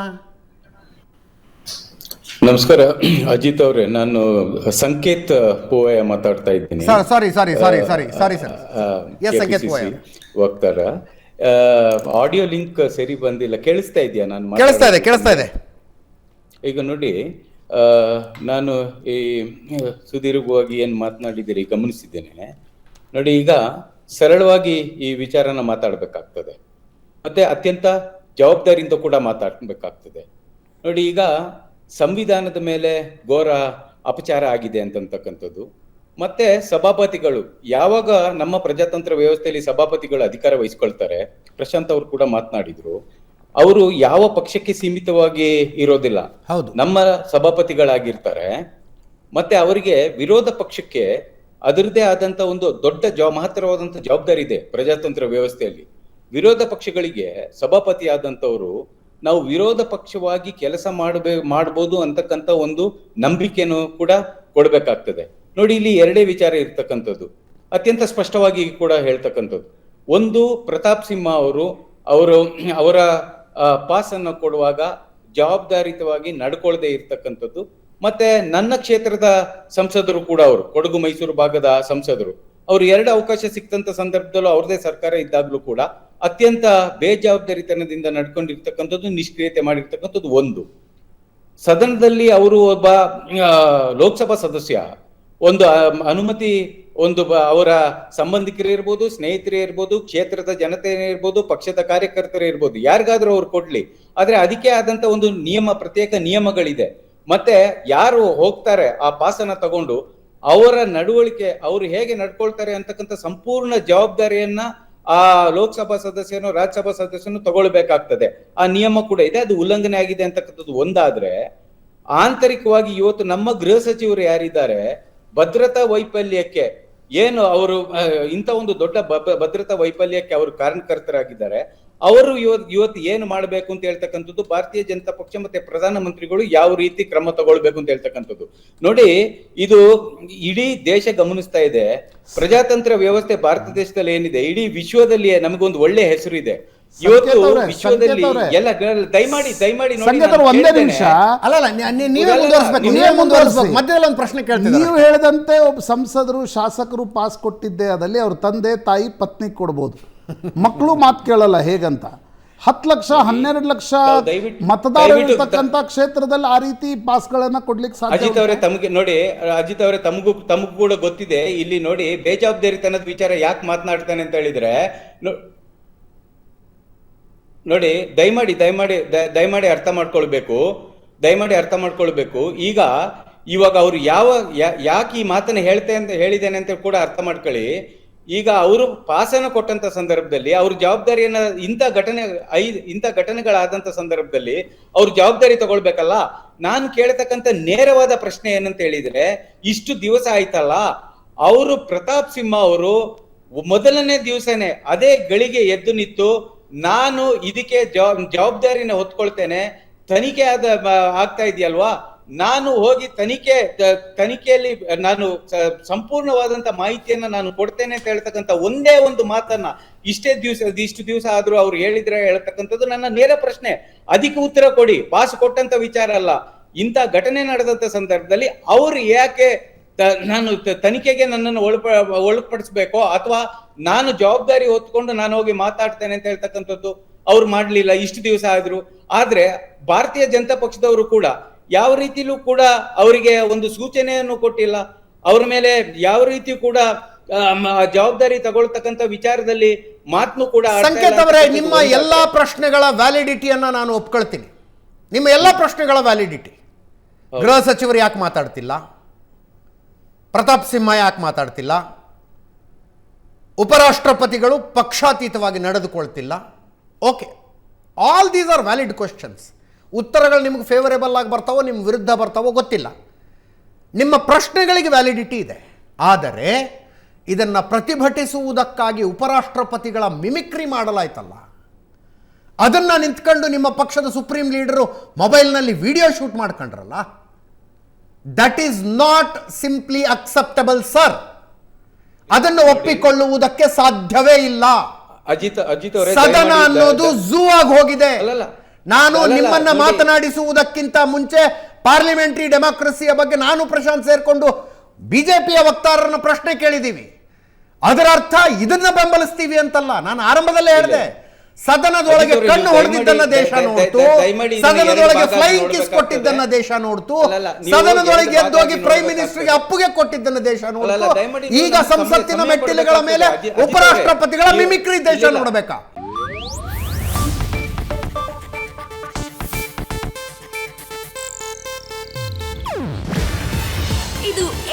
ನಮಸ್ಕಾರ ಅಜಿತ್ ಅವರೇ ನಾನು ಸಂಕೇತ್ ಪೋಯ ಮಾತಾಡ್ತಾ ಇದ್ದೀನಿ. Sir sorry sorry sorry sorry sorry yes Sanket Poya ವಕ್ತಾರ. ಆಡಿಯೋ ಲಿಂಕ್ ಸರಿ ಬಂದಿಲ್ಲ. ಕೇಳಿಸ್ತಾ ಇದೆಯಾ ನಾನು ಕೇಳಿಸ್ತಾ ಇದೆ? ಕೇಳಿಸ್ತಾ ಇದೆ. ಈಗ ನೋಡಿ ನಾನು ಈ ಸುದೀರ್ಘವಾಗಿ ಏನು ಮಾತನಾಡಿದ್ದೀರಿ ಗಮನಿಸಿದ್ದೇನೆ. ನೋಡಿ ಈಗ ಸರಳವಾಗಿ ಈ ವಿಚಾರನ ಮಾತಾಡಬೇಕಾಗ್ತದೆ. ಮತ್ತೆ ಅತ್ಯಂತ ಜವಾಬ್ದಾರಿಯಿಂದ ಕೂಡ ಮಾತಾಡಬೇಕಾಗ್ತದೆ. ನೋಡಿ ಈಗ ಸಂವಿಧಾನದ ಮೇಲೆ ಘೋರ ಅಪಚಾರ ಆಗಿದೆ ಅಂತಕ್ಕಂಥದ್ದು ಮತ್ತೆ ಸಭಾಪತಿಗಳು ಯಾವಾಗ ನಮ್ಮ ಪ್ರಜಾತಂತ್ರ ವ್ಯವಸ್ಥೆಯಲ್ಲಿ ಸಭಾಪತಿಗಳು ಅಧಿಕಾರ ವಹಿಸ್ಕೊಳ್ತಾರೆ ಪ್ರಶಾಂತ್ ಅವರು ಕೂಡ ಮಾತನಾಡಿದ್ರು ಅವರು ಯಾವ ಪಕ್ಷಕ್ಕೆ ಸೀಮಿತವಾಗಿ ಇರೋದಿಲ್ಲ. ಹೌದು. ನಮ್ಮ ಸಭಾಪತಿಗಳಾಗಿರ್ತಾರೆ ಮತ್ತೆ ಅವರಿಗೆ ವಿರೋಧ ಪಕ್ಷಕ್ಕೆ ಅದರದೇ ಆದಂತ ಒಂದು ದೊಡ್ಡ ಜವ, ಮಹತ್ತರವಾದಂತ ಜವಾಬ್ದಾರಿ ಇದೆ ಪ್ರಜಾತಂತ್ರ ವ್ಯವಸ್ಥೆಯಲ್ಲಿ. ವಿರೋಧ ಪಕ್ಷಗಳಿಗೆ ಸಭಾಪತಿ ಆದಂತವರು ನಾವು ವಿರೋಧ ಪಕ್ಷವಾಗಿ ಕೆಲಸ ಮಾಡಬೇ, ಮಾಡ್ಬೋದು ಅಂತಕ್ಕಂತ ಒಂದು ನಂಬಿಕೆಯನ್ನು ಕೂಡ ಕೊಡಬೇಕಾಗ್ತದೆ. ನೋಡಿ, ಇಲ್ಲಿ ಎರಡೇ ವಿಚಾರ ಇರ್ತಕ್ಕಂಥದ್ದು. ಅತ್ಯಂತ ಸ್ಪಷ್ಟವಾಗಿ ಕೂಡ ಹೇಳ್ತಕ್ಕಂಥದ್ದು. ಒಂದು, ಪ್ರತಾಪ್ ಸಿಂಹ ಅವರು ಅವರು ಅವರ ಪಾಸ್ ಅನ್ನು ಕೊಡುವಾಗ ಜವಾಬ್ದಾರಿತವಾಗಿ ನಡ್ಕೊಳ್ಳದೆ ಇರ್ತಕ್ಕಂಥದ್ದು ಮತ್ತೆ ನನ್ನ ಕ್ಷೇತ್ರದ ಸಂಸದರು ಕೂಡ ಅವರು. ಕೊಡಗು, ಮೈಸೂರು ಭಾಗದ ಸಂಸದರು. ಅವರು ಎರಡು ಅವಕಾಶ ಸಿಕ್ತಂತ ಸಂದರ್ಭದಲ್ಲೂ ಅವ್ರದೇ ಸರ್ಕಾರ ಇದ್ದಾಗ್ಲೂ ಕೂಡ ಅತ್ಯಂತ ಬೇಜವಾಬ್ದಾರಿತನದಿಂದ ನಡ್ಕೊಂಡಿರ್ತಕ್ಕಂಥದ್ದು, ನಿಷ್ಕ್ರಿಯತೆ ಮಾಡಿರ್ತಕ್ಕಂಥದ್ದು ಒಂದು. ಸದನದಲ್ಲಿ ಅವರು ಒಬ್ಬ ಲೋಕಸಭಾ ಸದಸ್ಯ. ಒಂದು ಅನುಮತಿ, ಒಂದು ಅವರ ಸಂಬಂಧಿಕರೇ ಇರ್ಬೋದು, ಸ್ನೇಹಿತರೇ ಇರ್ಬೋದು, ಕ್ಷೇತ್ರದ ಜನತೆ ಇರ್ಬೋದು, ಪಕ್ಷದ ಕಾರ್ಯಕರ್ತರೇ ಇರ್ಬೋದು, ಯಾರಿಗಾದ್ರೂ ಅವ್ರು ಕೊಡ್ಲಿ. ಆದ್ರೆ ಅದಕ್ಕೆ ಆದಂತ ಒಂದು ನಿಯಮ, ಪ್ರತ್ಯೇಕ ನಿಯಮಗಳಿದೆ. ಮತ್ತೆ ಯಾರು ಹೋಗ್ತಾರೆ ಆ ಪಾಸನ ತಗೊಂಡು ಅವರ ನಡವಳಿಕೆ, ಅವರು ಹೇಗೆ ನಡ್ಕೊಳ್ತಾರೆ ಅಂತಕ್ಕಂಥ ಸಂಪೂರ್ಣ ಜವಾಬ್ದಾರಿಯನ್ನ ಆ ಲೋಕಸಭಾ ಸದಸ್ಯನು, ರಾಜ್ಯಸಭಾ ಸದಸ್ಯನು ತಗೊಳ್ಬೇಕಾಗ್ತದೆ. ಆ ನಿಯಮ ಕೂಡ ಇದೆ, ಅದು ಉಲ್ಲಂಘನೆ ಆಗಿದೆ ಅಂತಕ್ಕಂಥದ್ದು ಒಂದಾದ್ರೆ, ಆಂತರಿಕವಾಗಿ ಇವತ್ತು ನಮ್ಮ ಗೃಹ ಸಚಿವರು ಯಾರಿದ್ದಾರೆ, ಭದ್ರತಾ ವೈಫಲ್ಯಕ್ಕೆ ಏನು ಅವರು ಇಂಥ ಒಂದು ದೊಡ್ಡ ಭದ್ರತಾ ವೈಫಲ್ಯಕ್ಕೆ ಅವರು ಕಾರಣಕರ್ತರಾಗಿದ್ದಾರೆ ಅವರು ಇವತ್ತು ಇವತ್ತು ಏನು ಮಾಡಬೇಕು ಅಂತ ಹೇಳ್ತಕ್ಕಂಥದ್ದು ಭಾರತೀಯ ಜನತಾ ಪಕ್ಷ ಮತ್ತೆ ಪ್ರಧಾನಮಂತ್ರಿಗಳು ಯಾವ ರೀತಿ ಕ್ರಮ ತಗೊಳ್ಬೇಕು ಅಂತ ಹೇಳ್ತಕ್ಕಂಥದ್ದು. ನೋಡಿ ಇದು ಇಡೀ ದೇಶ ಗಮನಿಸ್ತಾ ಇದೆ. ಪ್ರಜಾತಂತ್ರ ವ್ಯವಸ್ಥೆ ಭಾರತ ದೇಶದಲ್ಲಿ ಏನಿದೆ ಇಡೀ ವಿಶ್ವದಲ್ಲಿ ನಮಗೊಂದು ಒಳ್ಳೆ ಹೆಸರು ಇದೆ. ಇವತ್ತು ವಿಶ್ವದಲ್ಲಿ. ಎಲ್ಲ ದಯಮಾಡಿ ದಯಮಾಡಿ ನೋಡಿ ಒಂದೇ. ನಿಮಿಷ. ಅಲ್ಲ ಮುಂದುವರಿಸ್ಬೇಕು ಮಧ್ಯದಲ್ಲಿ ಒಂದು ಪ್ರಶ್ನೆ ನೀವು ಹೇಳಿದಂತೆ ಒಬ್ಬ ಸಂಸದರು ಶಾಸಕರು ಪಾಸ್ ಕೊಟ್ಟಿದ್ದೆ ಅದಲ್ಲಿ ಅವ್ರ ತಂದೆ ತಾಯಿ ಪತ್ನಿ ಕೊಡ್ಬೋದು. ಮಕ್ಕಳು ಮಾತು ಕೇಳಲ್ಲ ಹೇಗಂತ? ಹತ್ತು ಲಕ್ಷ ಹನ್ನೆರಡು ಲಕ್ಷ ಮತದಾರರು ಇರ್ತಕ್ಕಂಥ ಕ್ಷೇತ್ರದಲ್ಲಿ ಆ ರೀತಿ ಪಾಸ್ಗಳನ್ನ ಕೊಡ್ಲಿಕ್ಕೆ ಸಾಧ್ಯ ಅಜಿತ್ ಅವರೇ ತಮಗೆ ನೋಡಿ ಅಜಿತ್ ಅವರೇ ತಮಗೂ ತಮಗೂ ಕೂಡ ಗೊತ್ತಿದೆ. ಇಲ್ಲಿ ನೋಡಿ ಬೇಜವಾಬ್ದಾರಿತನದ ವಿಚಾರ ಯಾಕೆ ಮಾತನಾಡ್ತಾನೆ ಅಂತ ಹೇಳಿದ್ರೆ ನೋಡಿ ದಯಮಾಡಿ ದಯಮಾಡಿ ದಯಮಾಡಿ ಅರ್ಥ ಮಾಡ್ಕೊಳ್ಬೇಕು. ದಯಮಾಡಿ ಅರ್ಥ ಮಾಡ್ಕೊಳ್ಬೇಕು. ಈಗ ಇವಾಗ ಅವ್ರು ಯಾವ ಯಾಕೆ ಈ ಮಾತನ್ನ ಹೇಳ್ತೆ ಅಂತ ಹೇಳಿದ್ದೇನೆ ಅಂತ ಕೂಡ ಅರ್ಥ ಮಾಡ್ಕೊಳ್ಳಿ. ಈಗ ಅವರು ಪಾಸನ ಕೊಟ್ಟಂತ ಸಂದರ್ಭದಲ್ಲಿ ಅವ್ರ ಜವಾಬ್ದಾರಿಯನ್ನ ಇಂಥ ಘಟನೆ, ಐದ್, ಇಂಥ ಘಟನೆಗಳಾದಂತ ಸಂದರ್ಭದಲ್ಲಿ ಅವ್ರ ಜವಾಬ್ದಾರಿ ತಗೊಳ್ಬೇಕಲ್ಲ? ನಾನು ಕೇಳತಕ್ಕಂತ ನೇರವಾದ ಪ್ರಶ್ನೆ ಏನಂತ ಹೇಳಿದ್ರೆ, ಇಷ್ಟು ದಿವಸ ಆಯ್ತಲ್ಲ, ಅವರು ಪ್ರತಾಪ್ ಸಿಂಹ ಅವರು ಮೊದಲನೇ ದಿವಸನೇ ಅದೇ ಗಳಿಗೆ ಎದ್ದು ನಿಂತು, ನಾನು ಇದಕ್ಕೆ ಜವಾಬ್, ಜವಾಬ್ದಾರಿನ ಹೊತ್ಕೊಳ್ತೇನೆ, ತನಿಖೆ ಆದ ಆಗ್ತಾ ಇದೆಯಲ್ವಾ? ನಾನು ಹೋಗಿ ತನಿಖೆ ತನಿಖೆಯಲ್ಲಿ ನಾನು ಸಂಪೂರ್ಣವಾದಂತ ಮಾಹಿತಿಯನ್ನ ನಾನು ಕೊಡ್ತೇನೆ ಅಂತ ಹೇಳ್ತಕ್ಕಂತ ಒಂದೇ ಒಂದು ಮಾತನ್ನ ಇಷ್ಟೇ ದಿವಸ, ಇಷ್ಟು ದಿವಸ ಆದ್ರೂ ಅವ್ರು ಹೇಳಿದ್ರೆ ಹೇಳ್ತಕ್ಕಂಥದ್ದು ನನ್ನ ನೇರ ಪ್ರಶ್ನೆ. ಅದಕ್ಕೆ ಉತ್ತರ ಕೊಡಿ. ಪಾಸ್ ಕೊಟ್ಟಂತ ವಿಚಾರ ಅಲ್ಲ. ಇಂಥ ಘಟನೆ ನಡೆದಂತ ಸಂದರ್ಭದಲ್ಲಿ ಅವ್ರು ಯಾಕೆ ನಾನು ತನಿಖೆಗೆ ನನ್ನನ್ನು ಒಳಪ, ಒಳಪಡಿಸ್ಬೇಕೋ ಅಥವಾ ನಾನು ಜವಾಬ್ದಾರಿ ಹೊತ್ಕೊಂಡು ನಾನು ಹೋಗಿ ಮಾತಾಡ್ತೇನೆ ಅಂತ ಹೇಳ್ತಕ್ಕಂಥದ್ದು ಅವ್ರು ಮಾಡ್ಲಿಲ್ಲ ಇಷ್ಟು ದಿವಸ ಆದ್ರು. ಆದ್ರೆ ಭಾರತೀಯ ಜನತಾ ಪಕ್ಷದವರು ಕೂಡ ಯಾವ ರೀತಿಲೂ ಕೂಡ ಅವರಿಗೆ ಒಂದು ಸೂಚನೆಯನ್ನು ಕೊಟ್ಟಿಲ್ಲ. ಅವರ ಮೇಲೆ ಯಾವ ರೀತಿ ಕೂಡ ಜವಾಬ್ದಾರಿ ತಗೊಳ್ತಕ್ಕಂತ ವಿಚಾರದಲ್ಲಿ ಮಾತನ್ನು ಕೂಡ ಸಂಕೇತ್ ಅವರೇ ನಿಮ್ಮ ಎಲ್ಲಾ ಎಲ್ಲ ಪ್ರಶ್ನೆಗಳ ವ್ಯಾಲಿಡಿಟಿಯನ್ನು ನಾನು ಒಪ್ಕೊಳ್ತೀನಿ. ನಿಮ್ಮ ಎಲ್ಲ ಪ್ರಶ್ನೆಗಳ ವ್ಯಾಲಿಡಿಟಿ. ಗೃಹ ಸಚಿವರು ಯಾಕೆ ಮಾತಾಡ್ತಿಲ್ಲ? ಪ್ರತಾಪ್ ಸಿಂಹ ಯಾಕೆ ಮಾತಾಡ್ತಿಲ್ಲ? ಉಪರಾಷ್ಟ್ರಪತಿಗಳು ಪಕ್ಷಾತೀತವಾಗಿ ನಡೆದುಕೊಳ್ತಿಲ್ಲ. Okay all these are valid questions ಉತ್ತರಗಳು ನಿಮಗೆ ಫೇವರೇಬಲ್ ಆಗಿ ಬರ್ತಾವೋ ನಿಮ್ಮ ವಿರುದ್ಧ ಬರ್ತಾವೋ ಗೊತ್ತಿಲ್ಲ. ನಿಮ್ಮ ಪ್ರಶ್ನೆಗಳಿಗೆ ವ್ಯಾಲಿಡಿಟಿ ಇದೆ. ಆದರೆ ಇದನ್ನು ಪ್ರತಿಭಟಿಸುವುದಕ್ಕಾಗಿ ಉಪರಾಷ್ಟ್ರಪತಿಗಳ ಮಿಮಿಕ್ರಿ ಮಾಡಲಾಯ್ತಲ್ಲ. ಅದನ್ನು ನಿಂತ್ಕೊಂಡು ನಿಮ್ಮ ಪಕ್ಷದ ಸುಪ್ರೀಂ ಲೀಡರು ಮೊಬೈಲ್ನಲ್ಲಿ video shoot ಮಾಡ್ಕೊಂಡ್ರಲ್ಲ. That is not simply acceptable sir ಅದನ್ನು ಒಪ್ಪಿಕೊಳ್ಳುವುದಕ್ಕೆ ಸಾಧ್ಯವೇ ಇಲ್ಲ. ಅಜಿತ್ ಅಜಿತ್ ಅವರೇ ಸದನ ಅನ್ನೋದು ಝೂ ಆಗಿ ಹೋಗಿದೆ. ಅಲ್ಲಲ್ಲ. ನಾನು ನಿಮ್ಮನ್ನ ಮಾತನಾಡಿಸುವುದಕ್ಕಿಂತ ಮುಂಚೆ ಪಾರ್ಲಿಮೆಂಟರಿ ಡೆಮಾಕ್ರಸಿಯ ಬಗ್ಗೆ ನಾನು ಪ್ರಶಾಂತ್ ಸೇರ್ಕೊಂಡು ಬಿಜೆಪಿಯ ವಕ್ತಾರರನ್ನು ಪ್ರಶ್ನೆ ಕೇಳಿದೀವಿ. ಅದರ ಅರ್ಥ ಇದನ್ನ ಬೆಂಬಲಿಸ್ತೀವಿ ಅಂತಲ್ಲ. ನಾನು ಆರಂಭದಲ್ಲೇ ಹೇಳಿದೆ. ಸದನದೊಳಗೆ ಕಣ್ಣು ಹೊಡೆದಿದ್ದನ್ನ ದೇಶ ನೋಡ್ತು. ಸದನದೊಳಗೆ ಫ್ಲೈಯಿಂಗ್ ಕಿಸ್ ಕೊಟ್ಟಿದ್ದನ್ನ ದೇಶ ನೋಡ್ತು. ಸದನದೊಳಗೆ ಎದ್ದೋಗಿ ಪ್ರೈಮ್. ಮಿನಿಸ್ಟರ್ಗೆ ಅಪ್ಪುಗೆ ಕೊಟ್ಟಿದ್ದನ್ನ ದೇಶ ನೋಡ್ತು. ಈಗ ಸಂಸತ್ತಿನ ಮೆಟ್ಟಿಲುಗಳ ಮೇಲೆ ಉಪರಾಷ್ಟ್ರಪತಿಗಳ ಮಿಮಿಕ್ರಿ ದೇಶ. ನೋಡ್ಬೇಕಾ?